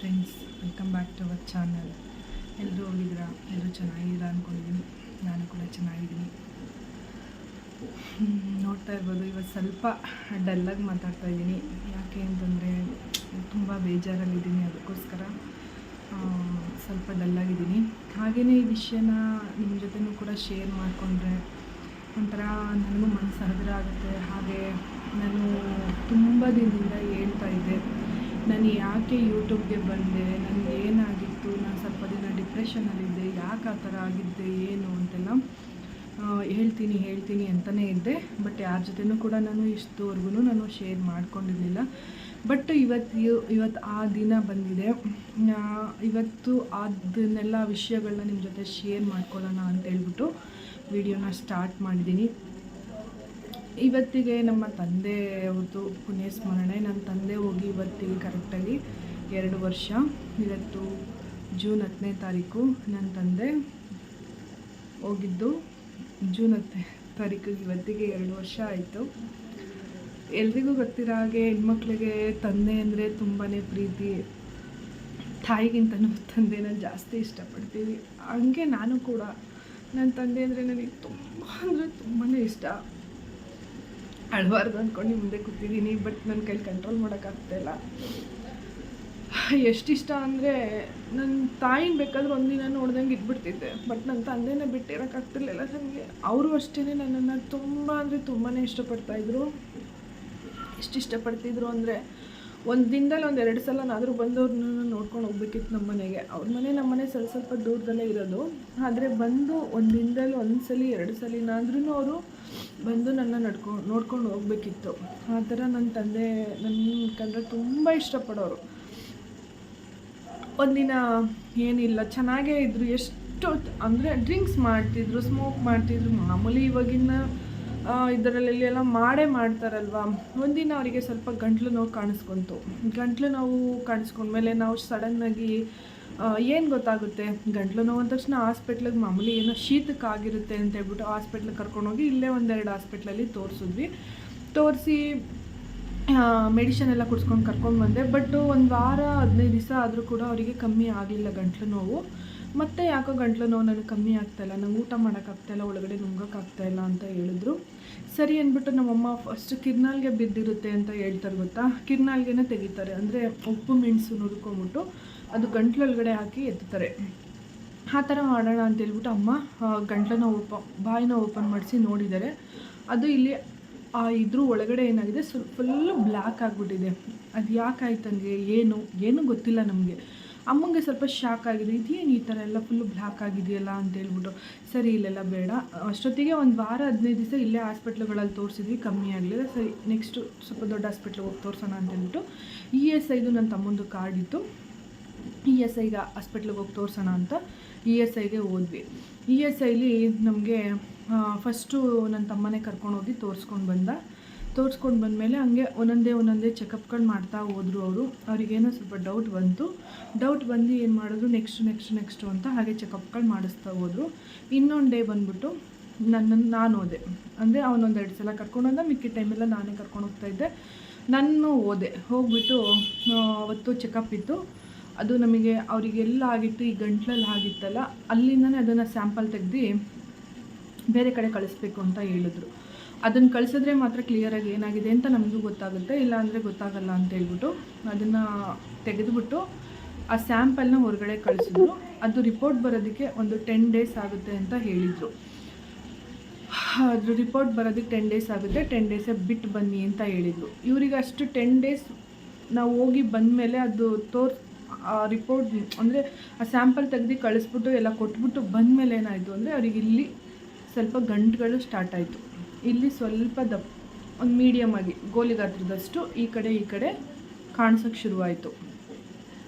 Friends welcome back to our channel ಎಲ್ಲರೂ ಹೋಗಿದ್ದೀರಾ ಎಲ್ಲರೂ ಚೆನ್ನಾಗಿದ್ದೀರಾ ಅಂದ್ಕೊಂಡಿದ್ದೀನಿ ನಾನು ಕೂಡ ಚೆನ್ನಾಗಿದ್ದೀನಿ. ನೋಡ್ತಾ ಇರ್ಬೋದು ಇವತ್ತು ಸ್ವಲ್ಪ ಡಲ್ಲಾಗಿ ಮಾತಾಡ್ತಾ ಇದ್ದೀನಿ. ಯಾಕೆ ಅಂತಂದರೆ, ತುಂಬ ಬೇಜಾರಲ್ಲಿದ್ದೀನಿ ಅದಕ್ಕೋಸ್ಕರ ಸ್ವಲ್ಪ ಡಲ್ಲಾಗಿದ್ದೀನಿ ಹಾಗೆಯೇ ಈ ವಿಷಯನ ನಿಮ್ಮ ಜೊತೆನೂ ಕೂಡ ಶೇರ್ ಮಾಡಿಕೊಂಡ್ರೆ ಒಂಥರ ನನಗೂ ಮನಸ್ಸು ಹಗುರ ಆಗುತ್ತೆ ಹಾಗೆ ನಾನು ತುಂಬ ದಿನದಿಂದ ಹೇಳ್ತಾ ಇದ್ದೆ. ನಾನು ಯಾಕೆ ಯೂಟ್ಯೂಬ್ಗೆ ಬಂದೆ? ನನಗೆ ಏನಾಗಿತ್ತು? ನಾನು ಸ್ವಲ್ಪ ದಿನ ಡಿಪ್ರೆಷನಲ್ಲಿದ್ದೆ. ಯಾಕೆ ಆ ಥರ ಆಗಿದ್ದೆ? ಏನು ಅಂತೆಲ್ಲ ಹೇಳ್ತೀನಿ ಹೇಳ್ತೀನಿ ಅಂತಲೇ ಇದ್ದೆ. ಬಟ್ ಯಾರ ಜೊತೆನೂ ಕೂಡ ನಾನು ಇಷ್ಟುವರೆಗೂ ನಾನು ಶೇರ್ ಮಾಡ್ಕೊಂಡಿರಲಿಲ್ಲ. ಬಟ್ ಇವತ್ತು ಇವತ್ತು ಆ ದಿನ ಬಂದಿದೆ. ಇವತ್ತು ಅದನ್ನೆಲ್ಲ ವಿಷಯಗಳನ್ನ ನಿಮ್ಮ ಜೊತೆ ಶೇರ್ ಮಾಡ್ಕೊಳ್ಳೋಣ ಅಂತ ಹೇಳ್ಬಿಟ್ಟು ವಿಡಿಯೋನ ಸ್ಟಾರ್ಟ್ ಮಾಡಿದ್ದೀನಿ. ಇವತ್ತಿಗೆ ನಮ್ಮ ತಂದೆ ಅವ್ರದ್ದು ಪುಣ್ಯ ಸ್ಮರಣೆ ನನ್ನ ತಂದೆ ಹೋಗಿ ಇವತ್ತಿಗೆ ಕರೆಕ್ಟಾಗಿ ಎರಡು ವರ್ಷ. ಇವತ್ತು ಜೂನ್ ಹತ್ತನೇ ತಾರೀಕು ನನ್ನ ತಂದೆ ಹೋಗಿದ್ದು ಜೂನ್ ಹತ್ತನೇ ತಾರೀಕು ಇವತ್ತಿಗೆ ಎರಡು ವರ್ಷ ಆಯಿತು. ಎಲ್ರಿಗೂ ಗೊತ್ತಿರೋ ಹಾಗೆ ಹೆಣ್ಮಕ್ಳಿಗೆ ತಂದೆ ಅಂದರೆ ತುಂಬಾ ಪ್ರೀತಿ. ತಾಯಿಗಿಂತನೂ ತಂದೆನ ಜಾಸ್ತಿ ಇಷ್ಟಪಡ್ತೀವಿ. ಹಂಗೆ ನಾನು ಕೂಡ. ನನ್ನ ತಂದೆ ಅಂದರೆ ನನಗೆ ತುಂಬ ಅಂದರೆ ತುಂಬಾ ಇಷ್ಟ. ಅಳಬಾರ್ದು ಅಂದ್ಕೊಂಡು ಮುಂದೆ ಕೂತಿದ್ದೀನಿ ಬಟ್ ನನ್ನ ಕೈಲಿ ಕಂಟ್ರೋಲ್ ಮಾಡೋಕ್ಕಾಗ್ತಾಯಿಲ್ಲ ಎಷ್ಟಿಷ್ಟ ಅಂದರೆ ನನ್ನ ತಾಯಿನ ಬೇಕಾದ್ರೆ ಒಂದಿನ ನೋಡ್ದಂಗೆ ಇದ್ಬಿಡ್ತಿದ್ದೆ ಬಟ್ ನನ್ನ ತಂದೆನ ಬಿಟ್ಟಿರೋಕ್ಕಾಗ್ತಿರ್ಲಿಲ್ಲ ನನಗೆ ಅವರು ಅಷ್ಟೇ ನನ್ನನ್ನು ತುಂಬ ಅಂದರೆ ತುಂಬಾ ಇಷ್ಟಪಡ್ತಾಯಿದ್ರು ಎಷ್ಟು ಇಷ್ಟಪಡ್ತಿದ್ರು ಅಂದರೆ ಒಂದು ದಿನದಲ್ಲಿ ಒಂದು ಎರಡು ಸಲನಾದರೂ ಬಂದವ್ರನ್ನ ನೋಡ್ಕೊಂಡು ಹೋಗ್ಬೇಕಿತ್ತು ನಮ್ಮ ಮನೆಗೆ. ಅವ್ರ ಮನೆ ನಮ್ಮ ಮನೆ ಸ್ವಲ್ಪ ಸ್ವಲ್ಪ ದೂರದಲ್ಲೇ ಇರೋದು. ಆದರೆ ಬಂದು ಒಂದು ದಿನದಲ್ಲಿ ಒಂದು ಸಲ, ಎರಡು ಸಲಿನಾದ್ರೂ ಅವರು ಬಂದು ನನ್ನ ನಡ್ಕೊಂಡು ನೋಡ್ಕೊಂಡು ಹೋಗ್ಬೇಕಿತ್ತು. ಆ ಥರ ನನ್ನ ತಂದೆ ನನ್ನ ಕಂಡ್ರೆ ತುಂಬ ಇಷ್ಟಪಡೋರು. ಒಂದಿನ ಏನಿಲ್ಲ, ಚೆನ್ನಾಗೇ ಇದ್ದರು ಎಷ್ಟು ಅಂದರೆ ಡ್ರಿಂಕ್ಸ್ ಮಾಡ್ತಿದ್ರು, ಸ್ಮೋಕ್ ಮಾಡ್ತಿದ್ರು. ಮಾಮೂಲಿ ಇವಾಗಿನ ಇದರಲ್ಲಿ ಎಲ್ಲ ಮಾಡೇ ಮಾಡ್ತಾರಲ್ವ? ಒಂದಿನ ಅವರಿಗೆ ಸ್ವಲ್ಪ ಗಂಟ್ಲು ನೋವು ಕಾಣಿಸ್ಕೊಂತು. ಗಂಟ್ಲು ನೋವು ಕಾಣಿಸ್ಕೊಂಡ್ಮೇಲೆ ನಾವು ಸಡನ್ನಾಗಿ ಏನು ಗೊತ್ತಾಗುತ್ತೆ? ಗಂಟ್ಲು ನೋವು ಅಂದ ತಕ್ಷಣ ಹಾಸ್ಪಿಟ್ಲಿಗೆ ಮಾಮೂಲಿ ಏನೋ ಶೀತಕ್ಕಾಗಿರುತ್ತೆ ಅಂತ ಹೇಳ್ಬಿಟ್ಟು ಹಾಸ್ಪಿಟ್ಲಿಗೆ ಕರ್ಕೊಂಡೋಗಿ ಇಲ್ಲೇ ಒಂದೆರಡು ಹಾಸ್ಪಿಟ್ಲಲ್ಲಿ ತೋರಿಸಿದ್ವಿ. ತೋರಿಸಿ ಮೆಡಿಷನ್ ಎಲ್ಲ ಕುಡ್ಸ್ಕೊಂಡು ಕರ್ಕೊಂಡು ಬಂದೆ. ಬಟ್ ಒಂದು ವಾರ, ಹದಿನೈದು ದಿವಸ ಆದರೂ ಕೂಡ ಅವರಿಗೆ ಕಮ್ಮಿ ಆಗಲಿಲ್ಲ ಗಂಟ್ಲು ನೋವು. ಮತ್ತೆ ಯಾಕೋ ಗಂಟ್ಲು ನೋವು ನನಗೆ ಕಮ್ಮಿ ಆಗ್ತಾಯಿಲ್ಲ ನಂಗೆ ಊಟ ಮಾಡೋಕ್ಕಾಗ್ತಾಯಿಲ್ಲ ಒಳಗಡೆ ನುಂಗೋಕ್ಕಾಗ್ತಾಯಿಲ್ಲ ಅಂತ ಹೇಳಿದ್ರು. ಸರಿ ಅಂದ್ಬಿಟ್ಟು ನಮ್ಮಮ್ಮ ಫಸ್ಟ್ ಕಿರ್ನಾಲ್ಗೆ ಬಿದ್ದಿರುತ್ತೆ ಅಂತ ಹೇಳ್ತಾರೆ ಗೊತ್ತಾ? ಕಿರ್ನಾಲ್ಗೆನೇ ತೆಗಿತಾರೆ. ಅಂದರೆ ಉಪ್ಪು, ಮೆಣಸು ನುರ್ಕೊಂಬಿಟ್ಟು ಅದು ಗಂಟ್ಲೊಳಗಡೆ ಹಾಕಿ ಎತ್ತಾರೆ. ಆ ಥರ ಮಾಡೋಣ ಅಂತ ಹೇಳ್ಬಿಟ್ಟು ಅಮ್ಮ ಗಂಟಲನ ಓಪ ಬಾಯಿನ ಓಪನ್ ಮಾಡಿಸಿ ನೋಡಿದ್ದಾರೆ. ಅದು ಇಲ್ಲಿ, ಆ, ಇದ್ರ ಒಳಗಡೆ ಏನಾಗಿದೆ? ಸ್ವಲ್ಪ ಫುಲ್ಲು ಬ್ಲ್ಯಾಕ್ ಆಗಿಬಿಟ್ಟಿದೆ. ಅದು ಯಾಕಾಯ್ತಂಗೆ ಏನು? ಏನೂ ಗೊತ್ತಿಲ್ಲ ನಮಗೆ. ಅಮ್ಮಂಗೆ ಸ್ವಲ್ಪ ಶಾಕ್ ಆಗಿದೆ. ಇದೇನು ಈ ಥರ ಎಲ್ಲ ಫುಲ್ಲು ಬ್ಲ್ಯಾಕ್ ಆಗಿದೆಯಲ್ಲ ಅಂತ ಹೇಳ್ಬಿಟ್ಟು. ಸರಿ, ಇಲ್ಲೆಲ್ಲ ಬೇಡ. ಅಷ್ಟೊತ್ತಿಗೆ ಒಂದು ವಾರ, ಹದಿನೈದು ದಿವಸ ಇಲ್ಲೇ ಹಾಸ್ಪಿಟ್ಲ್ಗಳಲ್ಲಿ ತೋರಿಸಿದ್ವಿ. ಕಮ್ಮಿ ಆಗಲಿಲ್ಲ. ಸರಿ ನೆಕ್ಸ್ಟು ಸ್ವಲ್ಪ ದೊಡ್ಡ ಹಾಸ್ಪಿಟ್ಲಿಗೆ ಹೋಗಿ ತೋರಿಸೋಣ ಅಂತ ಹೇಳ್ಬಿಟ್ಟು ಇ ಎಸ್ ಐದು ನನ್ನ ತಮ್ಮಂದು ಕಾರ್ಡ್ ಇತ್ತು. ಇ ಎಸ್ ಐಗೆ ಹಾಸ್ಪಿಟ್ಲಿಗೆ ಹೋಗಿ ತೋರಿಸೋಣ ಅಂತ ಇ ಎಸ್ ಐಗೆ ಹೋದ್ವಿ. ಇ ಎಸ್ ಐಲಿ ನಮಗೆ ಫಸ್ಟು ನನ್ನ ತಮ್ಮನೇ ಕರ್ಕೊಂಡೋಗಿ ತೋರಿಸ್ಕೊಂಡು ಬಂದ. ತೋರಿಸ್ಕೊಂಡು ಬಂದಮೇಲೆ ಹಂಗೆ ಒಂದೊಂದೇ ಒಂದೊಂದೇ ಚೆಕಪ್ಗಳು ಮಾಡ್ತಾ ಹೋದರು ಅವರು. ಅವ್ರಿಗೇನೋ ಸ್ವಲ್ಪ ಡೌಟ್ ಬಂತು. ಡೌಟ್ ಬಂದು ಏನು ಮಾಡಿದ್ರು? ನೆಕ್ಸ್ಟ್ ನೆಕ್ಸ್ಟ್ ನೆಕ್ಸ್ಟು ಅಂತ ಹಾಗೆ ಚೆಕಪ್ಗಳು ಮಾಡಿಸ್ತಾ ಹೋದರು. ಇನ್ನೊಂದು ಡೇ ಬಂದುಬಿಟ್ಟು ನನ್ನನ್ನು ನಾನು ಓದೆ ಅಂದರೆ ಅವನೊಂದೆರಡು ಸಲ ಕರ್ಕೊಂಡೋದ ಮಿಕ್ಕಿ ಟೈಮೆಲ್ಲ ನಾನೇ ಕರ್ಕೊಂಡು ಹೋಗ್ತಾ ಇದ್ದೆ. ನಾನು ಓದೆ ಹೋಗ್ಬಿಟ್ಟು ಅವತ್ತು ಚೆಕಪ್ ಇತ್ತು. ಅದು ನಮಗೆ ಅವರಿಗೆಲ್ಲ ಆಗಿತ್ತು, ಈ ಗಂಟ್ಲಲ್ಲಿ ಆಗಿತ್ತಲ್ಲ, ಅಲ್ಲಿಂದನೇ ಅದನ್ನು ಸ್ಯಾಂಪಲ್ ತೆಗ್ದು ಬೇರೆ ಕಡೆ ಕಳಿಸ್ಬೇಕು ಅಂತ ಹೇಳಿದ್ರು. ಅದನ್ನು ಕಳಿಸಿದ್ರೆ ಮಾತ್ರ ಕ್ಲಿಯರಾಗಿ ಏನಾಗಿದೆ ಅಂತ ನಮಗೂ ಗೊತ್ತಾಗುತ್ತೆ, ಇಲ್ಲ ಅಂದರೆ ಗೊತ್ತಾಗಲ್ಲ ಅಂತ ಹೇಳ್ಬಿಟ್ಟು ಅದನ್ನು ತೆಗೆದುಬಿಟ್ಟು ಆ ಸ್ಯಾಂಪಲ್ನ ಹೊರಗಡೆ ಕಳಿಸಿದ್ರು. ಅದು ರಿಪೋರ್ಟ್ ಬರೋದಕ್ಕೆ ಒಂದು ಟೆನ್ ಡೇಸ್ ಆಗುತ್ತೆ ಅಂತ ಹೇಳಿದರು. ಅದ್ರ ರಿಪೋರ್ಟ್ ಬರೋದಕ್ಕೆ ಟೆನ್ ಡೇಸ್ ಆಗುತ್ತೆ ಟೆನ್ ಡೇಸೇ ಬಿಟ್ಟು ಬನ್ನಿ ಅಂತ ಹೇಳಿದರು. ಇವರಿಗೆ ಅಷ್ಟು ಟೆನ್ ಡೇಸ್ ನಾವು ಹೋಗಿ ಬಂದಮೇಲೆ ಅದು ತೋರ್, ಆ ರಿಪೋರ್ಟ್ ಅಂದರೆ ಆ ಸ್ಯಾಂಪಲ್ ತೆಗೆದು ಕಳಿಸ್ಬಿಟ್ಟು ಎಲ್ಲ ಕೊಟ್ಬಿಟ್ಟು ಬಂದಮೇಲೆ ಏನಾಯಿತು ಅಂದರೆ ಅವ್ರಿಗೆ ಇಲ್ಲಿ ಸ್ವಲ್ಪ ಗಂಟುಗಳು ಸ್ಟಾರ್ಟ್ ಆಯಿತು. ಇಲ್ಲಿ ಸ್ವಲ್ಪ ದಪ್ಪ ಒಂದು ಮೀಡಿಯಮ್ ಆಗಿ ಗೋಲಿ ಗಾತ್ರದಷ್ಟು ಈ ಕಡೆ ಈ ಕಡೆ ಕಾಣಿಸೋಕೆ ಶುರುವಾಯಿತು.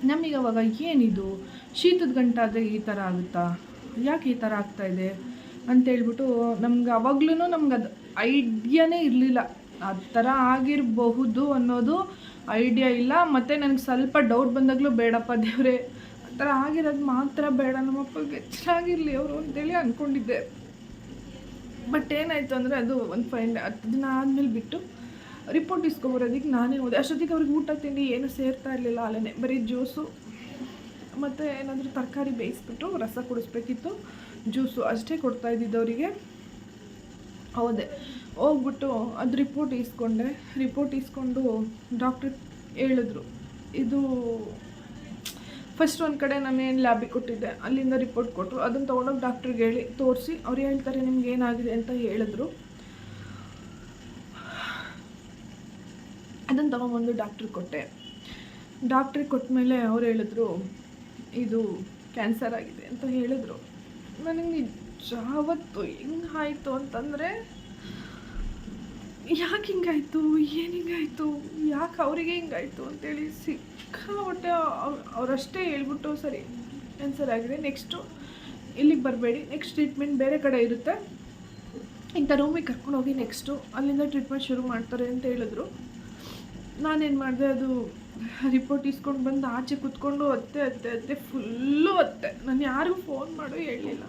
ನಮಗೆ ಅವಾಗ ಏನಿದು? ಶೀತದ ಗಂಟಾದರೆ ಈ ಥರ ಆಗುತ್ತಾ? ಯಾಕೆ ಈ ಥರ ಆಗ್ತಾ ಇದೆ? ಅಂತೇಳ್ಬಿಟ್ಟು ನಮ್ಗೆ ಅವಾಗ್ಲೂ ನಮ್ಗೆ ಅದು ಐಡಿಯಾನೇ ಇರಲಿಲ್ಲ. ಆ ಥರ ಆಗಿರಬಹುದು ಅನ್ನೋದು ಐಡಿಯಾ ಇಲ್ಲ. ಮತ್ತು ನನಗೆ ಸ್ವಲ್ಪ ಡೌಟ್ ಬಂದಾಗಲೂ ಬೇಡಪ್ಪ ದೇವರೇ. ಆ ಥರ ಆಗಿರೋದು ಮಾತ್ರ ಬೇಡ. ನಮ್ಮಪ್ಪಗೆ ಚೆನ್ನಾಗಿರಲಿ ಅವರು ಅಂತೇಳಿ ಅಂದ್ಕೊಂಡಿದ್ದೆ ಬಟ್ ಏನಾಯಿತು ಅಂದರೆ ಅದು ಒಂದು ಫೈನ್ ಹತ್ತು ದಿನ ಆದಮೇಲೆ ಬಿಟ್ಟು ರಿಪೋರ್ಟ್ ಇಸ್ಕೊಬರೋದಕ್ಕೆ ನಾನೇ ಹೋದೆ ಅಷ್ಟೊತ್ತಿಗೆ ಅವ್ರಿಗೆ ಊಟ, ತಿಂಡಿ ಏನು ಸೇರ್ತಾ ಇರಲಿಲ್ಲ ಅಲ್ಲೇ ಬರೀ ಜ್ಯೂಸು ಮತ್ತು ಏನಾದರೂ ತರಕಾರಿ ಬೇಯಿಸ್ಬಿಟ್ಟು ರಸ ಕುಡಿಸ್ಬೇಕಿತ್ತು. ಜ್ಯೂಸು ಅಷ್ಟೇ ಕೊಡ್ತಾ ಇದ್ದಿದ್ದು ಅವರಿಗೆ. ಹೌದೆ. ಹೋಗ್ಬಿಟ್ಟು ಅದು ರಿಪೋರ್ಟ್ ಇಸ್ಕೊಂಡೆ. ರಿಪೋರ್ಟ್ ಇಸ್ಕೊಂಡು ಡಾಕ್ಟ್ರ್ ಹೇಳಿದ್ರು, ಇದು ಫಸ್ಟ್ ಒಂದು ಕಡೆ ನಾನು ಏನು ಲ್ಯಾಬಿಗೆ ಕೊಟ್ಟಿದ್ದೆ, ಅಲ್ಲಿಂದ ರಿಪೋರ್ಟ್ ಕೊಟ್ಟರು ಅದನ್ನು ತೊಗೊಂಡೋಗಿ ಡಾಕ್ಟ್ರಿಗೆ ಹೇಳಿ, ತೋರಿಸಿ, ಅವ್ರು ಹೇಳ್ತಾರೆ ನಿಮ್ಗೆ ಏನಾಗಿದೆ ಅಂತ ಹೇಳಿದ್ರು. ಅದನ್ನು ತೊಗೊಂಬಂದು ಡಾಕ್ಟ್ರಿಗೆ ಕೊಟ್ಟೆ. ಡಾಕ್ಟ್ರಿಗೆ ಕೊಟ್ಟ ಮೇಲೆ ಅವ್ರು ಹೇಳಿದ್ರು, ಇದು ಕ್ಯಾನ್ಸರ್ ಆಗಿದೆ ಅಂತ ಹೇಳಿದ್ರು. ನನಗೆ ನಿಜಾವತ್ತು ಹೆಂಗಾಯಿತು ಅಂತಂದರೆ ಯಾಕೆ ಹಿಂಗಾಯಿತು? ಏನು ಹಿಂಗಾಯಿತು? ಯಾಕೆ ಅವರಿಗೆ ಹಿಂಗಾಯಿತು ಅಂತೇಳಿ ಸಿಕ್ಕ ಹೊಟ್ಟೆ ಅವರಷ್ಟೇ ಹೇಳ್ಬಿಟ್ಟು ಸರಿ ಆನ್ಸರ್ ಆಗಿದೆ ನೆಕ್ಸ್ಟು, ಇಲ್ಲಿಗೆ ಬರಬೇಡಿ. ನೆಕ್ಸ್ಟ್ ಟ್ರೀಟ್ಮೆಂಟ್ ಬೇರೆ ಕಡೆ ಇರುತ್ತೆ. ಇಂಥ ರೂಮಿಗೆ ಕರ್ಕೊಂಡೋಗಿ ನೆಕ್ಸ್ಟು ಅಲ್ಲಿಂದ ಟ್ರೀಟ್ಮೆಂಟ್ ಶುರು ಮಾಡ್ತಾರೆ ಅಂತ ಹೇಳಿದ್ರು. ನಾನೇನು ಮಾಡಿದೆ, ಅದು ರಿಪೋರ್ಟ್ ಇಸ್ಕೊಂಡು ಬಂದು ಆಚೆ ಕೂತ್ಕೊಂಡು ಅತ್ತೆ ಅತ್ತೆ ಅತ್ತೆ ಫುಲ್ಲು ಅತ್ತೆ. ನಾನು ಯಾರಿಗೂ ಫೋನ್ ಮಾಡೋ ಹೇಳಲಿಲ್ಲ.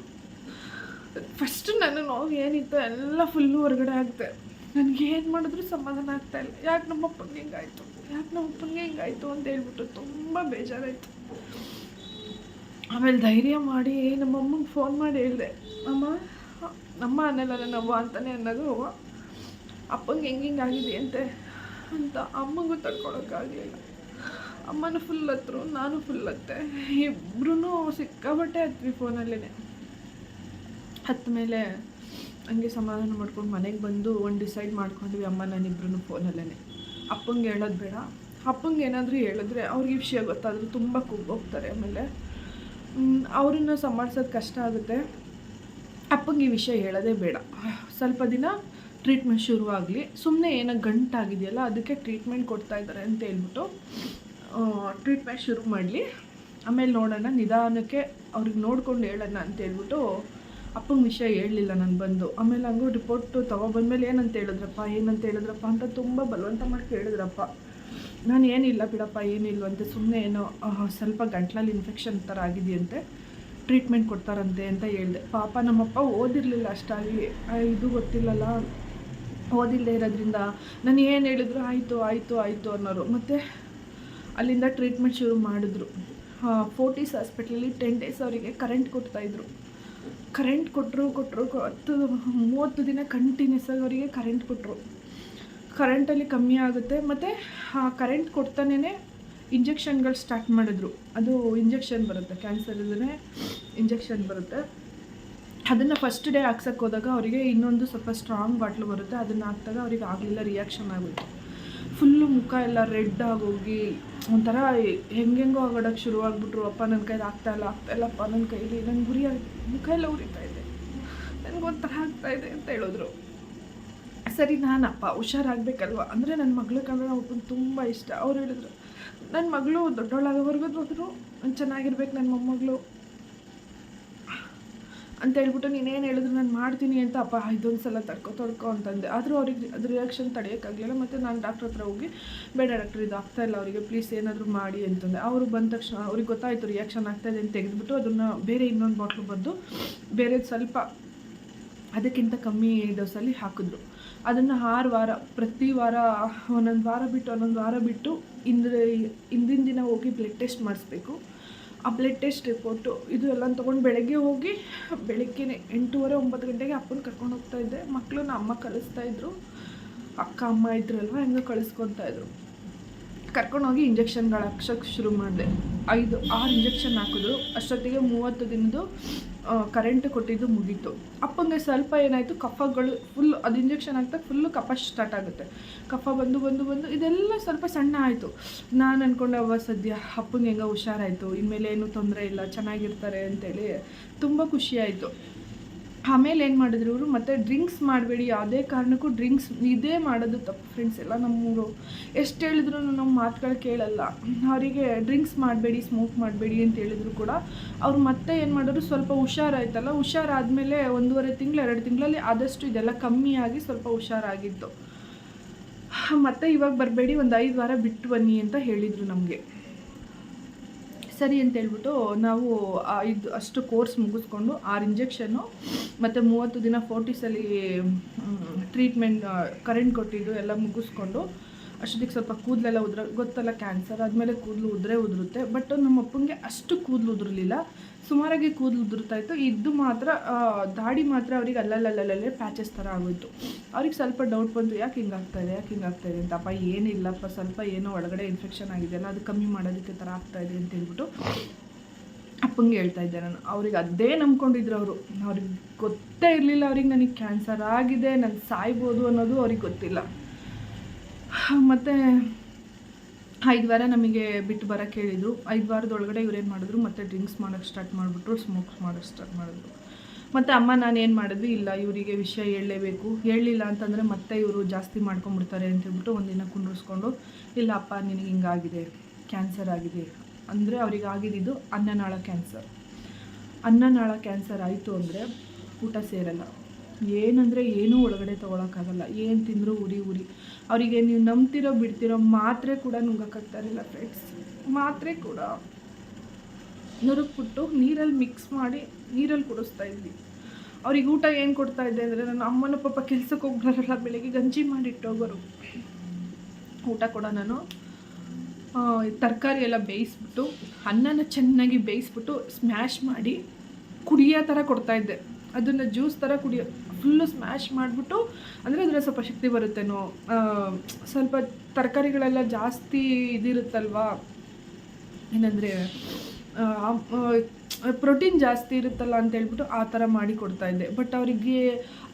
ಫಸ್ಟ್ ನನ್ನ ನೋವು ಏನಿತ್ತು, ಎಲ್ಲ ಫುಲ್ಲು ಹೊರಗಡೆ ಆಗ್ತೆ. ನನಗೆ ಏನು ಮಾಡಿದ್ರು ಸಮಾಧಾನ ಆಗ್ತಾ ಇಲ್ಲ. ಯಾಕೆ ನಮ್ಮ ಹಿಂಗಾಯ್ತು ಯಾಕೆ ನಮ್ಮ ಹಿಂಗಾಯ್ತು ಅಂತ ಹೇಳ್ಬಿಟ್ಟು ತುಂಬ ಬೇಜಾರಾಯಿತು. ಆಮೇಲೆ ಧೈರ್ಯ ಮಾಡಿ ನಮ್ಮ ಅಮ್ಮಂಗೆ ಫೋನ್ ಮಾಡಿ ಹೇಳಿದೆ, ಅಮ್ಮ, ನಮ್ಮ ಅನ್ನಲ್ಲ ನನ್ನ ಅವ್ವ ಅಂತಲೇ ಅನ್ನೋದು ಅಪ್ಪಂಗೆ ಹೆಂಗೆ ಹಿಂಗೆ ಆಗಿದೆ ಅಂತೆ? ಅಂತ ಅಮ್ಮಂಗೂ ತಡ್ಕೊಳಕ್ಕಾಗಲಿಲ್ಲ ಅಮ್ಮನ ಫುಲ್ ಹತ್ರು, ನಾನು ಫುಲ್ ಹತ್ತೆ. ಇಬ್ಬರೂ ಸಿಕ್ಕಾಬಟ್ಟೆ ಹತ್ವಿ ಫೋನಲ್ಲೇ ಹತ್ತ ಮೇಲೆ ಹಂಗೆ ಸಮಾಧಾನ ಮಾಡ್ಕೊಂಡು ಮನೆಗೆ ಬಂದು ಒಂದು ಡಿಸೈಡ್ ಮಾಡ್ಕೊಂಡ್ವಿ ಅಮ್ಮ ನಾನಿಬ್ರು ಫೋನಲ್ಲೇ ಅಪ್ಪಂಗೆ ಹೇಳೋದು ಬೇಡ. ಅಪ್ಪಂಗೆ ಏನಾದರೂ ಹೇಳಿದ್ರೆ ಅವ್ರಿಗೆ ವಿಷಯ ಗೊತ್ತಾದರೂ ತುಂಬ ಕುಗ್ಗೋಗ್ತಾರೆ ಆಮೇಲೆ. ಅವ್ರನ್ನ ಸಂಭಾಳ್ಸೋದು ಕಷ್ಟ ಆಗುತ್ತೆ. ಅಪ್ಪಂಗೆ ಈ ವಿಷಯ ಹೇಳೋದೇ ಬೇಡ. ಸ್ವಲ್ಪ ದಿನ ಟ್ರೀಟ್ಮೆಂಟ್ ಶುರುವಾಗಲಿ. ಸುಮ್ಮನೆ ಏನೋ ಗಂಟಾಗಿದೆಯಲ್ಲ, ಅದಕ್ಕೆ ಟ್ರೀಟ್ಮೆಂಟ್ ಕೊಡ್ತಾ ಇದ್ದಾರೆ ಅಂತ ಹೇಳ್ಬಿಟ್ಟು ಟ್ರೀಟ್ಮೆಂಟ್ ಶುರು ಮಾಡಲಿ. ಆಮೇಲೆ ನೋಡೋಣ, ನಿಧಾನಕ್ಕೆ ಅವ್ರಿಗೆ ನೋಡ್ಕೊಂಡು ಹೇಳೋಣ ಅಂತ ಹೇಳ್ಬಿಟ್ಟು ಅಪ್ಪನ ವಿಷಯ ಹೇಳಲಿಲ್ಲ ನಾನು ಬಂದು. ಆಮೇಲೆ ಹಂಗೂ ರಿಪೋರ್ಟು ತೊಗೊಬಂದ್ಮೇಲೆ ಏನಂತ ಹೇಳಿದ್ರಪ್ಪ ಏನಂತ ಹೇಳಿದ್ರಪ್ಪ ಅಂತ ತುಂಬ ಬಲವಂತ ಮಾಡಿ ಕೇಳಿದ್ರಪ್ಪ. ನಾನು ಏನಿಲ್ಲ ಬಿಡಪ್ಪ ಏನಿಲ್ವಂತೆ ಸುಮ್ಮನೆ ಏನೋ ಸ್ವಲ್ಪ ಗಂಟ್ಲಲ್ಲಿ ಇನ್ಫೆಕ್ಷನ್ ಥರ ಆಗಿದೆಯಂತೆ ಟ್ರೀಟ್ಮೆಂಟ್ ಕೊಡ್ತಾರಂತೆ ಅಂತ ಹೇಳಿದೆ. ಪಾಪ ನಮ್ಮಪ್ಪ ಓದಿರಲಿಲ್ಲ ಅಷ್ಟಾಗಿ ಇದು ಗೊತ್ತಿಲ್ಲಲ್ಲ ಓದಿಲ್ಲದೆ ಇರೋದ್ರಿಂದ. ನಾನು ಏನು ಹೇಳಿದ್ರು ಆಯಿತು ಆಯಿತು ಆಯಿತು ಅನ್ನೋರು. ಮತ್ತು ಅಲ್ಲಿಂದ ಟ್ರೀಟ್ಮೆಂಟ್ ಶುರು ಮಾಡಿದ್ರು. ಫೋರ್ಟೀಸ್ ಹಾಸ್ಪಿಟ್ಲಲ್ಲಿ ಟೆನ್ ಡೇಸ್ ಅವರಿಗೆ ಕರೆಂಟ್ ಕೊಡ್ತಾಯಿದ್ರು ಕರೆಂಟ್ ಕೊಟ್ಟರು ಕೊಟ್ಟರು ಹತ್ತು, ಮೂವತ್ತು ದಿನ ಕಂಟಿನ್ಯೂಸ್ ಆಗಿ ಅವರಿಗೆ ಕರೆಂಟ್ ಕೊಟ್ಟರು ಕರೆಂಟಲ್ಲಿ ಕಮ್ಮಿ ಆಗುತ್ತೆ. ಮತ್ತು, ಆ ಕರೆಂಟ್ ಕೊಡ್ತಾನೇ ಇಂಜೆಕ್ಷನ್ಗಳು ಸ್ಟಾರ್ಟ್ ಮಾಡಿದ್ರು. ಅದು ಇಂಜೆಕ್ಷನ್ ಬರುತ್ತೆ ಕ್ಯಾನ್ಸರ್ ಇದ್ರೆ ಇಂಜೆಕ್ಷನ್ ಬರುತ್ತೆ. ಅದನ್ನು ಫಸ್ಟ್ ಡೇ ಹಾಕ್ಸಕ್ಕೆ ಹೋದಾಗ ಅವರಿಗೆ ಇನ್ನೊಂದು ಸ್ವಲ್ಪ ಸ್ಟ್ರಾಂಗ್ ಬಾಟ್ಲು ಬರುತ್ತೆ. ಅದನ್ನು ಹಾಕ್ದಾಗ ಅವ್ರಿಗೆ ಆಗಲಿಲ್ಲ ರಿಯಾಕ್ಷನ್ ಆಗೋಯ್ತು ಫುಲ್ಲು ಮುಖ ಎಲ್ಲ ರೆಡ್ ಆಗೋಗಿ ಒಂಥರ ಹೆಂಗೆಂಗೋ ಆಗೋಡಕ್ಕೆ ಶುರುವಾಗ್ಬಿಟ್ರು. ಅಪ್ಪ ನನ್ನ ಕೈಲಿ ಆಗ್ತಾಯಿಲ್ಲ ಆಗ್ತಾಯಿಲ್ಲಪ್ಪ ನನ್ನ ಕೈಲಿ ನಂಗೆ ಗುರಿ ಮುಖ ಎಲ್ಲ ಉರಿತಾ ಇದೆ. ನನಗೊಂಥರ ಇದೆ ಅಂತ ಹೇಳಿದ್ರು. ಸರಿ, ನಾನಪ್ಪ ಹುಷಾರಾಗಬೇಕಲ್ವ? ಅಂದರೆ ನನ್ನ ಮಗಳ ಕಂಡ್ರೆ ನಾವು ತುಂಬ ಇಷ್ಟ. ಅವ್ರು ಹೇಳಿದ್ರು ನನ್ನ ಮಗಳು ದೊಡ್ಡವಳಾಗೋವರೆಗೂ ಹೋದ್ರು ಚೆನ್ನಾಗಿರ್ಬೇಕು ನನ್ನ ಮೊಮ್ಮಗಳು. ಅಂತ ಹೇಳ್ಬಿಟ್ಟು ನೀನೇನು ಹೇಳಿದ್ರು ನಾನು ಮಾಡ್ತೀನಿ ಅಂತ, ಅಪ್ಪ ಇದೊಂದು ಸಲ ತಡ್ಕೊ ತಡ್ಕೊ, ಅಂತಂದೆ. ಆದರೂ ಅವ್ರಿಗೆ ಅದು ರಿಯಾಕ್ಷನ್ ತಡೆಯೋಕ್ಕಾಗಲಿಲ್ಲ ಮತ್ತು ನಾನು ಡಾಕ್ಟ್ರ್ ಹತ್ರ ಹೋಗಿ, ಬೇಡ ಡಾಕ್ಟ್ರ್ ಇದು ಆಗ್ತಾಯಿಲ್ಲ ಅವರಿಗೆ ಪ್ಲೀಸ್ ಏನಾದರೂ ಮಾಡಿ, ಅಂತಂದೆ. ಅವರು ಬಂದ ತಕ್ಷಣ, ಅವ್ರಿಗೆ ಗೊತ್ತಾಯಿತು ರಿಯಾಕ್ಷನ್ ಆಗ್ತಾಯಿದೆ ಅಂತ ತೆಗೆದುಬಿಟ್ಟು ಅದನ್ನು ಬೇರೆ ಇನ್ನೊಂದು ಬಾಟ್ಲು ಬಂದು ಬೇರೆ ಸ್ವಲ್ಪ ಅದಕ್ಕಿಂತ ಕಮ್ಮಿ ಡೋಸಲ್ಲಿ ಹಾಕಿದ್ರು. ಅದನ್ನು ಆರು ವಾರ, ಪ್ರತಿ ವಾರ, ಒಂದೊಂದು ವಾರ ಬಿಟ್ಟು, ಒಂದೊಂದು ವಾರ ಬಿಟ್ಟು, ಇಂದ್ರೆ ಹಿಂದಿನ ದಿನ ಹೋಗಿ ಬ್ಲಡ್ ಟೆಸ್ಟ್ ಮಾಡಿಸ್ಬೇಕು. ಆ ಬ್ಲಡ್ ಟೆಸ್ಟ್ ರಿಪೋರ್ಟು ಇದು ಎಲ್ಲ ತೊಗೊಂಡು ಬೆಳಗ್ಗೆ ಹೋಗಿ, ಬೆಳಗ್ಗೆ ಎಂಟೂವರೆ, ಒಂಬತ್ತು ಗಂಟೆಗೆ ಅಪ್ಪನ ಕರ್ಕೊಂಡು ಹೋಗ್ತಾ ಇದ್ದೆ. ಮಕ್ಕಳನ್ನ ಅಮ್ಮ ಕಳಿಸ್ತಾಯಿದ್ರು ಅಕ್ಕ, ಅಮ್ಮ ಇದ್ರಲ್ವ, ಹೆಂಗೆ ಕಳಿಸ್ಕೊತಾಯಿದ್ರು ಕರ್ಕೊಂಡೋಗಿ ಇಂಜೆಕ್ಷನ್ಗಳು ಹಾಕ್ಸೋಕ್ಕೆ ಶುರು ಮಾಡಿದೆ. ಐದು, ಆರು ಇಂಜೆಕ್ಷನ್ ಹಾಕಿದ್ರು ಅಷ್ಟೊತ್ತಿಗೆ ಮೂವತ್ತು ದಿನದ್ದು ಕರೆಂಟ್ ಕೊಟ್ಟಿದ್ದು ಮುಗೀತು. ಅಪ್ಪಂಗೆ ಸ್ವಲ್ಪ ಏನಾಯಿತು, ಕಫಗಳು ಫುಲ್ ಅದು ಇಂಜೆಕ್ಷನ್ ಹಾಕ್ತಾ ಫುಲ್ಲು ಕಫ ಸ್ಟಾರ್ಟ್ ಆಗುತ್ತೆ. ಕಫ ಬಂದು ಬಂದು ಬಂದು, ಇದೆಲ್ಲ ಸ್ವಲ್ಪ ಸಣ್ಣ ಆಯಿತು. ನಾನು ಅಂದ್ಕೊಂಡೆ ಅವ ಸದ್ಯ ಅಪ್ಪಂಗೆ ಹೆಂಗೆ ಹುಷಾರಾಯಿತು. ಇನ್ಮೇಲೆ ಏನೂ ತೊಂದರೆ ಇಲ್ಲ, ಚೆನ್ನಾಗಿರ್ತಾರೆ ಅಂತೇಳಿ ತುಂಬ ಖುಷಿಯಾಯಿತು ಆಮೇಲೆ ಏನು ಮಾಡಿದ್ರು ಇವರು? ಮತ್ತು ಡ್ರಿಂಕ್ಸ್ ಮಾಡಬೇಡಿ, ಯಾವುದೇ ಕಾರಣಕ್ಕೂ ಡ್ರಿಂಕ್ಸ್ ಇದೇ ಮಾಡೋದು ತಪ್ಪು ಫ್ರೆಂಡ್ಸ್ ಎಲ್ಲ ನಮ್ಮೂರು. ಎಷ್ಟು ಹೇಳಿದ್ರು ನಮ್ಮ ಮಾತುಗಳು ಕೇಳಲ್ಲ. ಅವರಿಗೆ ಡ್ರಿಂಕ್ಸ್ ಮಾಡಬೇಡಿ ಸ್ಮೋಕ್ ಮಾಡಬೇಡಿ ಅಂತ ಹೇಳಿದ್ರು ಕೂಡ. ಅವ್ರು ಮತ್ತೆ ಏನು ಮಾಡಿದ್ರು? ಸ್ವಲ್ಪ ಹುಷಾರಾಯ್ತಲ್ಲ? ಹುಷಾರಾದಮೇಲೆ ಒಂದೂವರೆ ತಿಂಗಳು, ಎರಡು ತಿಂಗಳಲ್ಲಿ ಆದಷ್ಟು ಇದೆಲ್ಲ ಕಮ್ಮಿಯಾಗಿ ಸ್ವಲ್ಪ ಹುಷಾರಾಗಿತ್ತು. ಮತ್ತೆ ಇವಾಗ ಬರಬೇಡಿ, ಒಂದು ಐದು ವಾರ ಬಿಟ್ಟು ಬನ್ನಿ ಅಂತ ಹೇಳಿದರು ನಮಗೆ. ಸರಿ ಅಂತ ಹೇಳ್ಬಿಟ್ಟು ನಾವು ಇದು ಅಷ್ಟು ಕೋರ್ಸ್ ಮುಗಿಸ್ಕೊಂಡು ಆರು ಇಂಜೆಕ್ಷನ್ನು ಮತ್ತು ಮೂವತ್ತು ದಿನ ಫೋರ್ಟಿಸಲ್ಲಿ ಟ್ರೀಟ್ಮೆಂಟ್ ಕರೆಂಟ್ ಕೊಟ್ಟಿದ್ದು ಎಲ್ಲ ಮುಗಿಸ್ಕೊಂಡು ಅಷ್ಟೊತ್ತಿಗೆ ಸ್ವಲ್ಪ ಕೂದಲೆಲ್ಲ ಉದ್ರ, ಗೊತ್ತಲ್ಲ ಕ್ಯಾನ್ಸರ್ ಆದಮೇಲೆ ಕೂದಲು ಉದುರೇ ಉದುರುತ್ತೆ. ಬಟ್ ನಮ್ಮ ಅಪ್ಪಂಗೆ ಅಷ್ಟು ಕೂದಲು ಉದುರಲಿಲ್ಲ. ಸುಮಾರಾಗಿ ಕೂದಲು ಉದುರ್ತಾ ಇತ್ತು. ಇದು ಮಾತ್ರ ದಾಡಿ ಮಾತ್ರ ಅವ್ರಿಗೆ ಅಲ್ಲಲ್ಲಲ್ಲಲ್ಲೇ ಪ್ಯಾಚಸ್ ಥರ ಆಗೋಯಿತು. ಅವ್ರಿಗೆ ಸ್ವಲ್ಪ ಡೌಟ್ ಬಂತು, ಯಾಕೆ ಹಿಂಗಾಗ್ತಾ ಇದೆ, ಯಾಕೆ ಹಿಂಗಾಗ್ತಾ ಇದೆ ಅಂತ. ಅಪ್ಪ, ಏನಿಲ್ಲಪ್ಪ, ಸ್ವಲ್ಪ ಏನೋ ಒಳಗಡೆ ಇನ್ಫೆಕ್ಷನ್ ಆಗಿದೆಯಲ್ಲ ಅದು ಕಮ್ಮಿ ಮಾಡೋದಕ್ಕೆ ಥರ ಆಗ್ತಾ ಇದೆ ಅಂತ ಹೇಳ್ಬಿಟ್ಟು ಅಪ್ಪಂಗೆ ಹೇಳ್ತಾ ಇದ್ದೆ ನಾನು. ಅವ್ರಿಗೆ ಅದೇ ನಂಬ್ಕೊಂಡಿದ್ರು ಅವರು. ಅವ್ರಿಗೆ ಗೊತ್ತೇ ಇರಲಿಲ್ಲ, ಅವ್ರಿಗೆ ನನಗೆ ಕ್ಯಾನ್ಸರ್ ಆಗಿದೆ, ನಾನು ಸಾಯ್ಬೋದು ಅನ್ನೋದು ಅವ್ರಿಗೆ ಗೊತ್ತಿಲ್ಲ. ಮತ್ತು ಐದು ವಾರ ನಮಗೆ ಬಿಟ್ಟು ಬರೋಕ್ಕೆ ಹೇಳಿದರು. ಐದು ವಾರದೊಳಗಡೆ ಇವ್ರೇನು ಮಾಡಿದ್ರು? ಮತ್ತೆ ಡ್ರಿಂಕ್ಸ್ ಮಾಡೋಕ್ಕೆ ಸ್ಟಾರ್ಟ್ ಮಾಡಿಬಿಟ್ರು ಸ್ಮೋಕ್ಸ್ ಮಾಡೋಕ್ಕೆ ಸ್ಟಾರ್ಟ್ ಮಾಡಿದ್ರು. ಮತ್ತು ಅಮ್ಮ, ನಾನು ಏನು ಮಾಡಿದ್ವಿ? ಇಲ್ಲ, ಇವರಿಗೆ ವಿಷಯ ಹೇಳಲೇಬೇಕು. ಹೇಳಲಿಲ್ಲ ಅಂತಂದರೆ ಮತ್ತೆ ಇವರು ಜಾಸ್ತಿ ಮಾಡ್ಕೊಂಬಿಡ್ತಾರೆ ಅಂತ ಹೇಳ್ಬಿಟ್ಟು ಒಂದಿನ ಕುಂಡ್ರಿಸ್ಕೊಂಡು, ಇಲ್ಲ, ಅಪ್ಪ, ನಿನಗೆ ಹಿಂಗಾಗಿದೆ ಕ್ಯಾನ್ಸರ್ ಆಗಿದೆ. ಅಂದರೆ ಅವ್ರಿಗೆ ಆಗಿದ್ದು ಅನ್ನನಾಳ ಕ್ಯಾನ್ಸರ್ ಅನ್ನನಾಳ ಕ್ಯಾನ್ಸರ್ ಆಯಿತು ಅಂದರೆ ಊಟ ಸೇರಲ್ಲ. ಏನಂದರೆ ಏನೂ ಒಳಗಡೆ ತೊಗೊಳಕ್ಕಾಗಲ್ಲ. ಏನು ತಿಂದರೂ ಉರಿ ಉರಿ. ಅವರಿಗೆ ನೀವು ನಂಬ್ತಿರೋ, ಬಿಡ್ತಿರೋ ಮಾತ್ರೆ ಕೂಡ ನುಂಗಕ್ಕಾಗ್ತಾ ಇರಲಿಲ್ಲ ಫ್ರೆಂಡ್ಸ್ ಮಾತ್ರೆ ಕೂಡ. ನುರುಕ್ಬಿಟ್ಟು ನೀರಲ್ಲಿ ಮಿಕ್ಸ್ ಮಾಡಿ ನೀರಲ್ಲಿ ಕುಡಿಸ್ತಾ ಇದ್ವಿ. ಅವ್ರಿಗೆ ಊಟ ಏನು ಕೊಡ್ತಾ ಇದ್ದೆ ಅಂದರೆ ನನ್ನ ಅಮ್ಮನ ಪಾಪ ಕೆಲ್ಸಕ್ಕೆ ಹೋಗ್ಬಾರಲ್ಲ ಬೆಳಗ್ಗೆ ಗಂಜಿ ಮಾಡಿಟ್ಟೋಗೋರು ಊಟ ಕೂಡ ನಾನು. ತರಕಾರಿ ಎಲ್ಲ ಬೇಯಿಸ್ಬಿಟ್ಟು, ಅನ್ನನ ಚೆನ್ನಾಗಿ ಬೇಯಿಸ್ಬಿಟ್ಟು ಸ್ಮ್ಯಾಶ್ ಮಾಡಿ ಕುಡಿಯೋ ಥರ ಕೊಡ್ತಾಯಿದ್ದೆ. ಅದನ್ನು ಜ್ಯೂಸ್ ಥರ ಕುಡಿಯೋ ಫುಲ್ಲು ಸ್ಮ್ಯಾಶ್ ಮಾಡಿಬಿಟ್ಟು, ಅಂದರೆ ಅದರಲ್ಲಿ ಸ್ವಲ್ಪ ಶಕ್ತಿ ಬರುತ್ತೇನೋ ಸ್ವಲ್ಪ ತರಕಾರಿಗಳೆಲ್ಲ ಜಾಸ್ತಿ ಇದಿರುತ್ತಲ್ವಾ? ಏನಂದರೆ ಪ್ರೋಟೀನ್ ಜಾಸ್ತಿ ಇರುತ್ತಲ್ಲ ಅಂತ ಹೇಳ್ಬಿಟ್ಟು ಆ ಥರ ಮಾಡಿ ಕೊಡ್ತಾ ಇದ್ದೆ. ಬಟ್ ಅವರಿಗೆ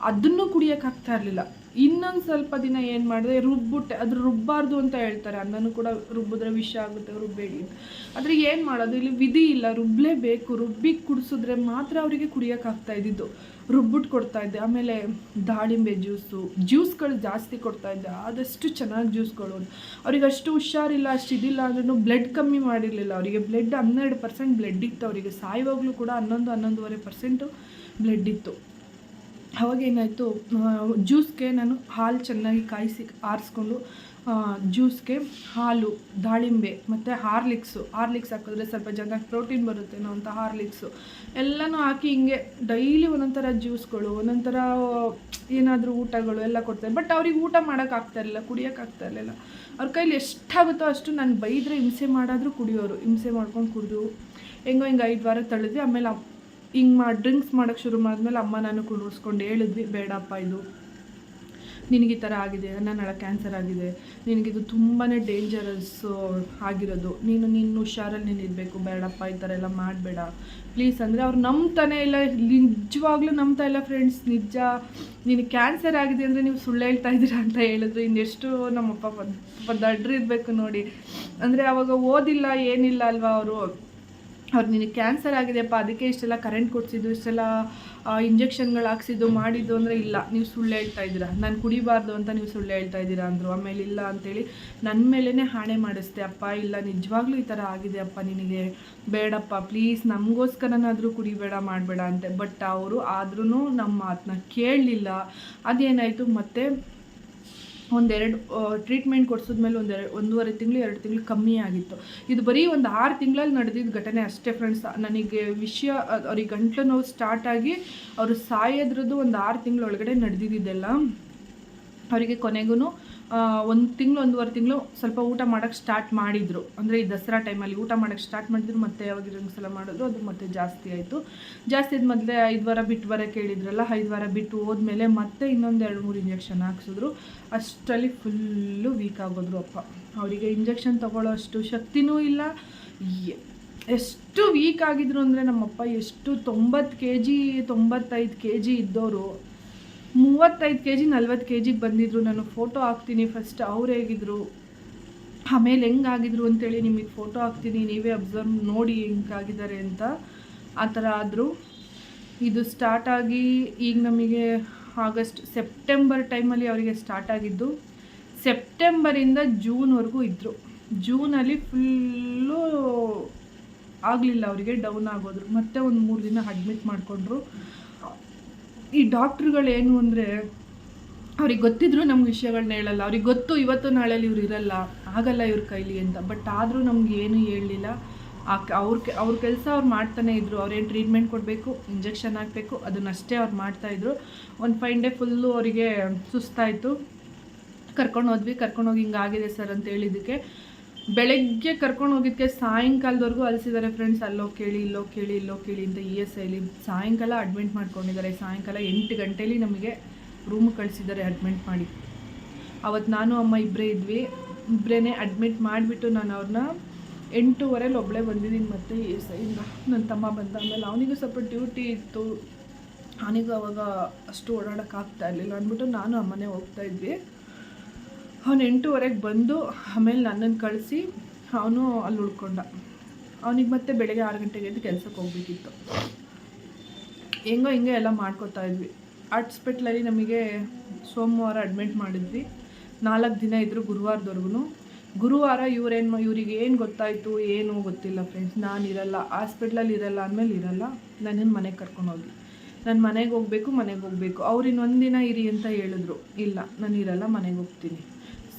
ಅದನ್ನು ಕುಡಿಯೋಕ್ಕಾಗ್ತಾ ಇರಲಿಲ್ಲ. ಇನ್ನೊಂದು ಸ್ವಲ್ಪ ದಿನ ಏನು ಮಾಡಿದೆ, ರುಬ್ಬಿಟ್ಟೆ. ಅದು ರುಬ್ಬಾರ್ದು ಅಂತ ಹೇಳ್ತಾರೆ. ಅನ್ನನೂ ಕೂಡ ರುಬ್ಬಿದ್ರೆ ವಿಷ ಆಗುತ್ತೆ, ರುಬ್ಬೇಡಿ ಆದರೆ ಏನು ಮಾಡೋದು? ಇಲ್ಲಿ ವಿಧಿ ಇಲ್ಲ. ರುಬ್ಬಲೇಬೇಕು ರುಬ್ಬಿ ಕುಡಿಸಿದ್ರೆ ಮಾತ್ರ ಅವರಿಗೆ ಕುಡಿಯೋಕ್ಕಾಗ್ತಾ ಇದ್ದಿದ್ದು. ರುಬ್ಬಿಟ್ಟು ಕೊಡ್ತಾ ಇದ್ದೆ. ಆಮೇಲೆ ದಾಳಿಂಬೆ ಜ್ಯೂಸು, ಜ್ಯೂಸ್ಗಳು ಜಾಸ್ತಿ ಕೊಡ್ತಾ ಇದ್ದೆ. ಆದಷ್ಟು ಚೆನ್ನಾಗಿ ಜ್ಯೂಸ್ಗಳು. ಅವ್ರಿಗೆ ಅಷ್ಟು ಹುಷಾರಿಲ್ಲ, ಅಷ್ಟು ಇದಿಲ್ಲ ಅಂದ್ರೂ ಬ್ಲಡ್ ಕಮ್ಮಿ ಮಾಡಿರಲಿಲ್ಲ. ಅವರಿಗೆ ಬ್ಲಡ್ ಹನ್ನೆರಡು ಪರ್ಸೆಂಟ್ ಬ್ಲಡ್ ಇತ್ತು. ಅವರಿಗೆ ಸಾಯುವಾಗಲೂ ಕೂಡ ಹನ್ನೊಂದು, ಹನ್ನೊಂದುವರೆ ಪರ್ಸೆಂಟು ಬ್ಲಡ್ ಇತ್ತು. ಅವಾಗ ಏನಾಯಿತು ಜ್ಯೂಸ್ಗೆ ನಾನು ಹಾಲು ಚೆನ್ನಾಗಿ ಕಾಯಿಸಿ ಆರಿಸ್ಕೊಂಡು ಜ್ಯೂಸ್ಗೆ ಹಾಲು, ದಾಳಿಂಬೆ ಮತ್ತು ಹಾರ್ಲಿಕ್ಸು. ಹಾರ್ಲಿಕ್ಸ್ ಹಾಕಿದ್ರೆ ಸ್ವಲ್ಪ ಚೆನ್ನಾಗಿ ಪ್ರೋಟೀನ್ ಬರುತ್ತೇನೋ ಅಂತ ಹಾರ್ಲಿಕ್ಸು. ಎಲ್ಲನೂ ಹಾಕಿ ಹಿಂಗೆ ಡೈಲಿ ಒಂದೊಂಥರ ಜ್ಯೂಸ್ಗಳು, ಒಂದೊಂಥರ ಏನಾದರೂ ಊಟಗಳು ಎಲ್ಲ ಕೊಡ್ತಾರೆ. ಬಟ್ ಅವ್ರಿಗೆ ಊಟ ಮಾಡೋಕ್ಕಾಗ್ತಾ ಇರಲಿಲ್ಲ ಕುಡಿಯೋಕ್ಕಾಗ್ತಾ ಇರಲಿಲ್ಲ. ಅವ್ರ ಕೈಲಿ ಎಷ್ಟಾಗುತ್ತೋ ಅಷ್ಟು ನಾನು ಬೈದರೆ ಹಿಂಸೆ ಮಾಡಾದರೂ ಕುಡಿಯೋರು, ಹಿಂಸೆ ಮಾಡ್ಕೊಂಡು ಕುಡಿದು. ಹೆಂಗೋ ಹಿಂಗೆ ಐದು ವಾರ ತಳೆದ್ವಿ ಆಮೇಲೆ ಹಿಂಗೆ ಮಾಡಿ ಡ್ರಿಂಕ್ಸ್ ಮಾಡೋಕ್ಕೆ ಶುರು ಮಾಡಿದ್ಮೇಲೆ ಅಮ್ಮ ನಾನು ಕುಡಿಸ್ಕೊಂಡು ಹೇಳಿದ್ವಿ, ಬೇಡಪ್ಪ ಇದು. ನಿನಗೆ ಈ ಥರ ಆಗಿದೆ ನನ್ನಳ ಕ್ಯಾನ್ಸರ್ ಆಗಿದೆ ನಿನಗಿದು ತುಂಬಾ ಡೇಂಜರಸ್ಸು ಆಗಿರೋದು. ನೀನು ನಿನ್ನ ಹುಷಾರಲ್ಲಿ ನೀನು ಇರಬೇಕು ಬೇಡಪ್ಪ, ಈ ಥರ ಎಲ್ಲ ಮಾಡಬೇಡ. ಪ್ಲೀಸ್ ಅಂದರೆ ಅವ್ರು ನಂಬ್ತಾನೆ ಇಲ್ಲ, ನಿಜವಾಗ್ಲೂ ನಂಬ್ತಾ ಇಲ್ಲ ಫ್ರೆಂಡ್ಸ್ ನಿಜ. ನೀನು ಕ್ಯಾನ್ಸರ್ ಆಗಿದೆ ಅಂದರೆ ನೀವು ಸುಳ್ಳು ಹೇಳ್ತಾ ಇದ್ದೀರಾ ಅಂತ ಹೇಳಿದ್ರು. ಇನ್ನೆಷ್ಟು ನಮ್ಮಪ್ಪ ಪಾಪ ದಡ್ರು ಇರಬೇಕು ನೋಡಿ. ಅಂದರೆ ಅವಾಗ ಓದಿಲ್ಲ, ಏನಿಲ್ಲ ಅಲ್ವಾ ಅವರು. ಅವ್ರು ನಿನಗೆ ಕ್ಯಾನ್ಸರ್ ಆಗಿದೆಯಪ್ಪ, ಅದಕ್ಕೆ ಇಷ್ಟೆಲ್ಲ ಕರೆಂಟ್ ಕೊಡ್ಸಿದ್ದು ಇಷ್ಟೆಲ್ಲ ಇಂಜೆಕ್ಷನ್ಗಳು ಹಾಕ್ಸಿದ್ದು, ಮಾಡಿದ್ದು ಅಂದರೆ ಇಲ್ಲ, ನೀವು ಸುಳ್ಳು ಹೇಳ್ತಾ ಇದ್ದೀರಾ. ನಾನು ಕುಡಿಬಾರ್ದು ಅಂತ ನೀವು ಸುಳ್ಳು ಹೇಳ್ತಾ ಇದ್ದೀರಾ ಅಂದರು. ಆಮೇಲೆ ಇಲ್ಲ ಅಂತೇಳಿ ನನ್ನ ಮೇಲೇ ಹಾಣೆ ಮಾಡಿಸ್ದೆ, ಅಪ್ಪ, ಇಲ್ಲ, ನಿಜವಾಗ್ಲೂ ಈ ಥರ ಆಗಿದೆ ಅಪ್ಪ ನಿನಗೆ. ಬೇಡಪ್ಪ, ಪ್ಲೀಸ್ ನಮಗೋಸ್ಕರನಾದರೂ ಕುಡಿಬೇಡ, ಮಾಡಬೇಡ ಅಂತೆ. ಬಟ್ ಅವರು ಆದ್ರೂ ನಮ್ಮ ಮಾತನ್ನ ಕೇಳಲಿಲ್ಲ. ಅದೇನಾಯಿತು? ಮತ್ತೆ ಒಂದೆರಡು ಟ್ರೀಟ್ಮೆಂಟ್ ಕೊಡಿಸಿದ್ಮೇಲೆ ಒಂದೆರಡು ಒಂದೂವರೆ ತಿಂಗಳು, ಎರಡು ತಿಂಗಳು ಕಮ್ಮಿ ಆಗಿತ್ತು. ಇದು ಬರೀ ಒಂದು ಆರು ತಿಂಗಳಲ್ಲಿ ನಡೆದಿದ್ದ ಘಟನೆ ಅಷ್ಟೇ ಫ್ರೆಂಡ್ಸ್ ನನಗೆ ವಿಷಯ ಅವ್ರಿಗೆ ಗಂಟಲು ನೋವು ಸ್ಟಾರ್ಟ್ ಆಗಿ ಅವರು ಸಾಯೋದ್ರದ್ದು ಒಂದು ಆರು ತಿಂಗಳೊಳಗಡೆ ನಡೆದಿದ್ದೆಲ್ಲ ಅವರಿಗೆ ಕೊನೆಗೂ ಒಂದು ತಿಂಗಳು, ಒಂದೂವರೆ ತಿಂಗಳು ಸ್ವಲ್ಪ ಊಟ ಮಾಡೋಕ್ಕೆ ಸ್ಟಾರ್ಟ್ ಮಾಡಿದರು. ಅಂದರೆ ಈ ದಸರಾ ಟೈಮಲ್ಲಿ ಊಟ ಮಾಡೋಕ್ಕೆ ಸ್ಟಾರ್ಟ್ ಮಾಡಿದ್ರು, ಮತ್ತೆ ಯಾವಾಗ ಒಂದು ಸಲ ಮಾಡಿದ್ರು, ಅದು ಮತ್ತೆ ಜಾಸ್ತಿ ಆಯಿತು. ಜಾಸ್ತಿ ಆದ ಮೊದಲೇ ಐದು ವಾರ ಬಿಟ್ಟು ಬರೋಕ್ಕೆ ಕೇಳಿದ್ರಲ್ಲ, ಐದು ವಾರ ಬಿಟ್ಟು ಹೋದ್ಮೇಲೆ ಮತ್ತೆ ಇನ್ನೊಂದು ಎರಡು, ಮೂರು ಇಂಜೆಕ್ಷನ್ ಹಾಕ್ಸಿದ್ರು. ಅಷ್ಟರಲ್ಲಿ ಫುಲ್ಲು ವೀಕ್ ಆಗೋದ್ರು ಅಪ್ಪ. ಅವರಿಗೆ ಇಂಜೆಕ್ಷನ್ ತೊಗೊಳ್ಳೋ ಅಷ್ಟು ಶಕ್ತಿನೂ ಇಲ್ಲ. ಎಷ್ಟು ವೀಕ್ ಆಗಿದ್ರು ಅಂದರೆ ನಮ್ಮಪ್ಪ ಎಷ್ಟು ತೊಂಬತ್ತು ಕೆ ಜಿ ತೊಂಬತ್ತೈದು ಕೆ ಜಿ ಇದ್ದವರು ಮೂವತ್ತೈದು ಕೆ ಜಿ ನಲ್ವತ್ತು ಕೆ ಜಿಗೆ ಬಂದಿದ್ರು. ನಾನು ಫೋಟೋ ಹಾಕ್ತೀನಿ ಫಸ್ಟ್ ಅವ್ರು ಹೇಗಿದ್ರು, ಆಮೇಲೆ ಹೆಂಗಾಗಿದ್ರು ಅಂತೇಳಿ ನಿಮಗೆ ಫೋಟೋ ಹಾಕ್ತೀನಿ. ನೀವೇ ಅಬ್ಸರ್ವ್ ನೋಡಿ ಹೆಂಗಾಗಿದ್ದಾರೆ ಅಂತ ಆ ಥರ ಆದರೂ. ಇದು ಸ್ಟಾರ್ಟ್ ಆಗಿ ಈಗ ನಮಗೆ ಆಗಸ್ಟ್ ಸೆಪ್ಟೆಂಬರ್ ಟೈಮಲ್ಲಿ ಅವರಿಗೆ ಸ್ಟಾರ್ಟ್ ಆಗಿದ್ದು. ಸೆಪ್ಟೆಂಬರಿಂದ ಜೂನ್ವರೆಗೂ ಇದ್ದರು ಜೂನಲ್ಲಿ ಫುಲ್ಲು ಆಗಲಿಲ್ಲ ಅವರಿಗೆ ಡೌನ್ ಆಗೋದ್ರು. ಮತ್ತೆ ಒಂದು ಮೂರು ದಿನ ಅಡ್ಮಿಟ್ ಮಾಡಿಕೊಂಡ್ರು. ಈ ಡಾಕ್ಟ್ರುಗಳು ಏನು ಅಂದರೆ ಅವ್ರಿಗೆ ಗೊತ್ತಿದ್ರು ನಮ್ಗೆ ವಿಷಯಗಳನ್ನ ಹೇಳಲ್ಲ. ಅವ್ರಿಗೆ ಗೊತ್ತು ಇವತ್ತು ನಾಳೆಲಿ ಇವ್ರು ಇರಲ್ಲ, ಆಗಲ್ಲ ಇವ್ರ ಕೈಲಿ ಅಂತ. ಬಟ್ ಆದರೂ ನಮ್ಗೆ ಏನು ಹೇಳಲಿಲ್ಲ. ಆ ಅವ್ರ ಅವ್ರ ಕೆಲಸ ಅವ್ರು ಮಾಡ್ತಾನೆ ಇದ್ರು. ಅವ್ರೇನು ಟ್ರೀಟ್ಮೆಂಟ್ ಕೊಡಬೇಕು, ಇಂಜೆಕ್ಷನ್ ಹಾಕಬೇಕು ಅದನ್ನಷ್ಟೇ ಅವ್ರು ಮಾಡ್ತಾಯಿದ್ರು ಒಂದು ಫೈವ್ ಡೇ ಫುಲ್ಲು ಅವರಿಗೆ ಸುಸ್ತಾಯಿತು. ಕರ್ಕೊಂಡು ಹೋದ್ವಿ. ಕರ್ಕೊಂಡು ಹೋಗಿ ಹಿಂಗಾಗಿದೆ ಸರ್ ಅಂತ ಹೇಳಿದ್ದಕ್ಕೆ ಬೆಳಗ್ಗೆ ಕರ್ಕೊಂಡು ಹೋಗಿದ್ದಕ್ಕೆ ಸಾಯಂಕಾಲದವರೆಗೂ ಅಲ್ಸಿದ್ದಾರೆ ಫ್ರೆಂಡ್ಸ್ ಅಲ್ಲೋ ಕೇಳಿ, ಇಲ್ಲೋ ಕೇಳಿ ಇಲ್ಲೋ ಕೇಳಿ ಅಂತ ಇ ಎಸ್ ಐಲಿ ಸಾಯಂಕಾಲ ಅಡ್ಮಿಟ್ ಮಾಡ್ಕೊಂಡಿದ್ದಾರೆ. ಸಾಯಂಕಾಲ ಎಂಟು ಗಂಟೇಲಿ ನಮಗೆ ರೂಮ್ ಕಳಿಸಿದ್ದಾರೆ ಅಡ್ಮಿಟ್ ಮಾಡಿ. ಅವತ್ತು ನಾನು, ಅಮ್ಮ ಇಬ್ಬರೇ ಇದ್ವಿ. ಇಬ್ಬರೇ ಅಡ್ಮಿಟ್ ಮಾಡಿಬಿಟ್ಟು ನಾನು ಅವ್ರನ್ನ ಎಂಟೂವರೆಲಿ ಒಬ್ಬಳೇ ಬಂದಿದ್ದೀನಿ ಮತ್ತೆ ಎಸ್ ಐಯಿಂದ ನನ್ನ ತಮ್ಮ ಬಂದ ಆಮೇಲೆ ಅವನಿಗೂ ಸ್ವಲ್ಪ ಡ್ಯೂಟಿ ಇತ್ತು. ಅವನಿಗೂ ಅವಾಗ ಅಷ್ಟು ಓಡಾಡೋಕ್ಕಾಗ್ತಾ ಇರಲಿಲ್ಲ ಅಂದ್ಬಿಟ್ಟು ನಾನು ಅಮ್ಮನೇ ಹೋಗ್ತಾ ಇದ್ವಿ. ಅವನು ಎಂಟೂವರೆಗೆ ಬಂದು ಆಮೇಲೆ ನನ್ನನ್ನು ಕಳಿಸಿ ಅವನು ಅಲ್ಲಿ ಉಳ್ಕೊಂಡ. ಅವನಿಗೆ ಮತ್ತೆ ಬೆಳಗ್ಗೆ ಆರು ಗಂಟೆಗೆ ಎದ್ದು ಕೆಲಸಕ್ಕೆ ಹೋಗ್ಬೇಕಿತ್ತು. ಹೆಂಗೋ ಹಿಂಗೆ ಎಲ್ಲ ಮಾಡ್ಕೋತಾ ಇದ್ವಿ. ಹಾಸ್ಪಿಟ್ಲಲ್ಲಿ ನಮಗೆ ಸೋಮವಾರ ಅಡ್ಮಿಟ್ ಮಾಡಿದ್ವಿ. ನಾಲ್ಕು ದಿನ ಇದ್ದರು ಗುರುವಾರದವರೆಗೂ ಗುರುವಾರ ಇವ್ರೇನು ಇವರಿಗೆ ಏನು ಗೊತ್ತಾಯಿತು, ಏನು ಗೊತ್ತಿಲ್ಲ ಫ್ರೆಂಡ್ಸ್. ನಾನು ಇರಲ್ಲ ಹಾಸ್ಪಿಟ್ಲಲ್ಲಿ ಇರಲ್ಲ ಅಂದಮೇಲೆ ಇರಲ್ಲ. ನನ್ನನ್ನು ಮನೆಗೆ ಕರ್ಕೊಂಡು ಹೋಗಿ ನಾನು ಮನೆಗೆ ಹೋಗಬೇಕು ಮನೆಗೆ ಹೋಗಬೇಕು. ಅವ್ರು ಇನ್ನೊಂದು ದಿನ ಇರಿ ಅಂತ ಹೇಳಿದ್ರು. ಇಲ್ಲ, ನಾನು ಇರಲ್ಲ, ಮನೆಗೆ ಹೋಗ್ತೀನಿ.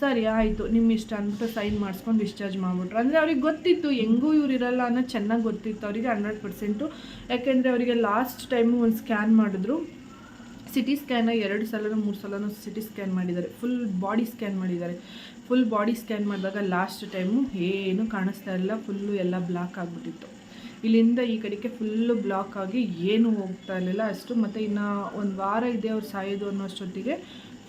ಸರಿ, ಆಯಿತು ನಿಮ್ಮ ಇಷ್ಟ ಅಂದ್ಬಿಟ್ಟು ಸೈನ್ ಮಾಡಿಸ್ಕೊಂಡು ಡಿಸ್ಚಾರ್ಜ್ ಮಾಡಿಬಿಟ್ರು. ಅಂದರೆ ಅವ್ರಿಗೆ ಗೊತ್ತಿತ್ತು, ಹೆಂಗೂ ಇವ್ರು ಇರಲ್ಲ ಅನ್ನೋ ಚೆನ್ನಾಗಿ ಗೊತ್ತಿತ್ತು ಅವರಿಗೆ ಹಂಡ್ರೆಡ್ ಪರ್ಸೆಂಟು ಯಾಕೆಂದರೆ ಅವರಿಗೆ ಲಾಸ್ಟ್ ಟೈಮು ಒಂದು ಸ್ಕ್ಯಾನ್ ಮಾಡಿದ್ರು. ಸಿಟಿ ಸ್ಕ್ಯಾನ ಎರಡು ಸಲನೂ, ಮೂರು ಸಲನೂ ಸಿಟಿ ಸ್ಕ್ಯಾನ್ ಮಾಡಿದ್ದಾರೆ. ಫುಲ್ ಬಾಡಿ ಸ್ಕ್ಯಾನ್ ಮಾಡಿದ್ದಾರೆ. ಫುಲ್ ಬಾಡಿ ಸ್ಕ್ಯಾನ್ ಮಾಡಿದಾಗ ಲಾಸ್ಟ್ ಟೈಮು ಏನು ಕಾಣಿಸ್ತಾ ಇರಲಿಲ್ಲ ಫುಲ್ಲು ಎಲ್ಲ ಬ್ಲಾಕ್ ಆಗಿಬಿಟ್ಟಿತ್ತು. ಇಲ್ಲಿಂದ ಈ ಕಡೆಗೆ ಫುಲ್ಲು ಬ್ಲಾಕ್ ಆಗಿ ಏನು ಹೋಗ್ತಾ ಇರಲಿಲ್ಲ ಅಷ್ಟು. ಮತ್ತು ಇನ್ನು ಒಂದು ವಾರ ಇದೆ ಅವ್ರು ಸಾಯೋದು ಅನ್ನೋಷ್ಟೊತ್ತಿಗೆ.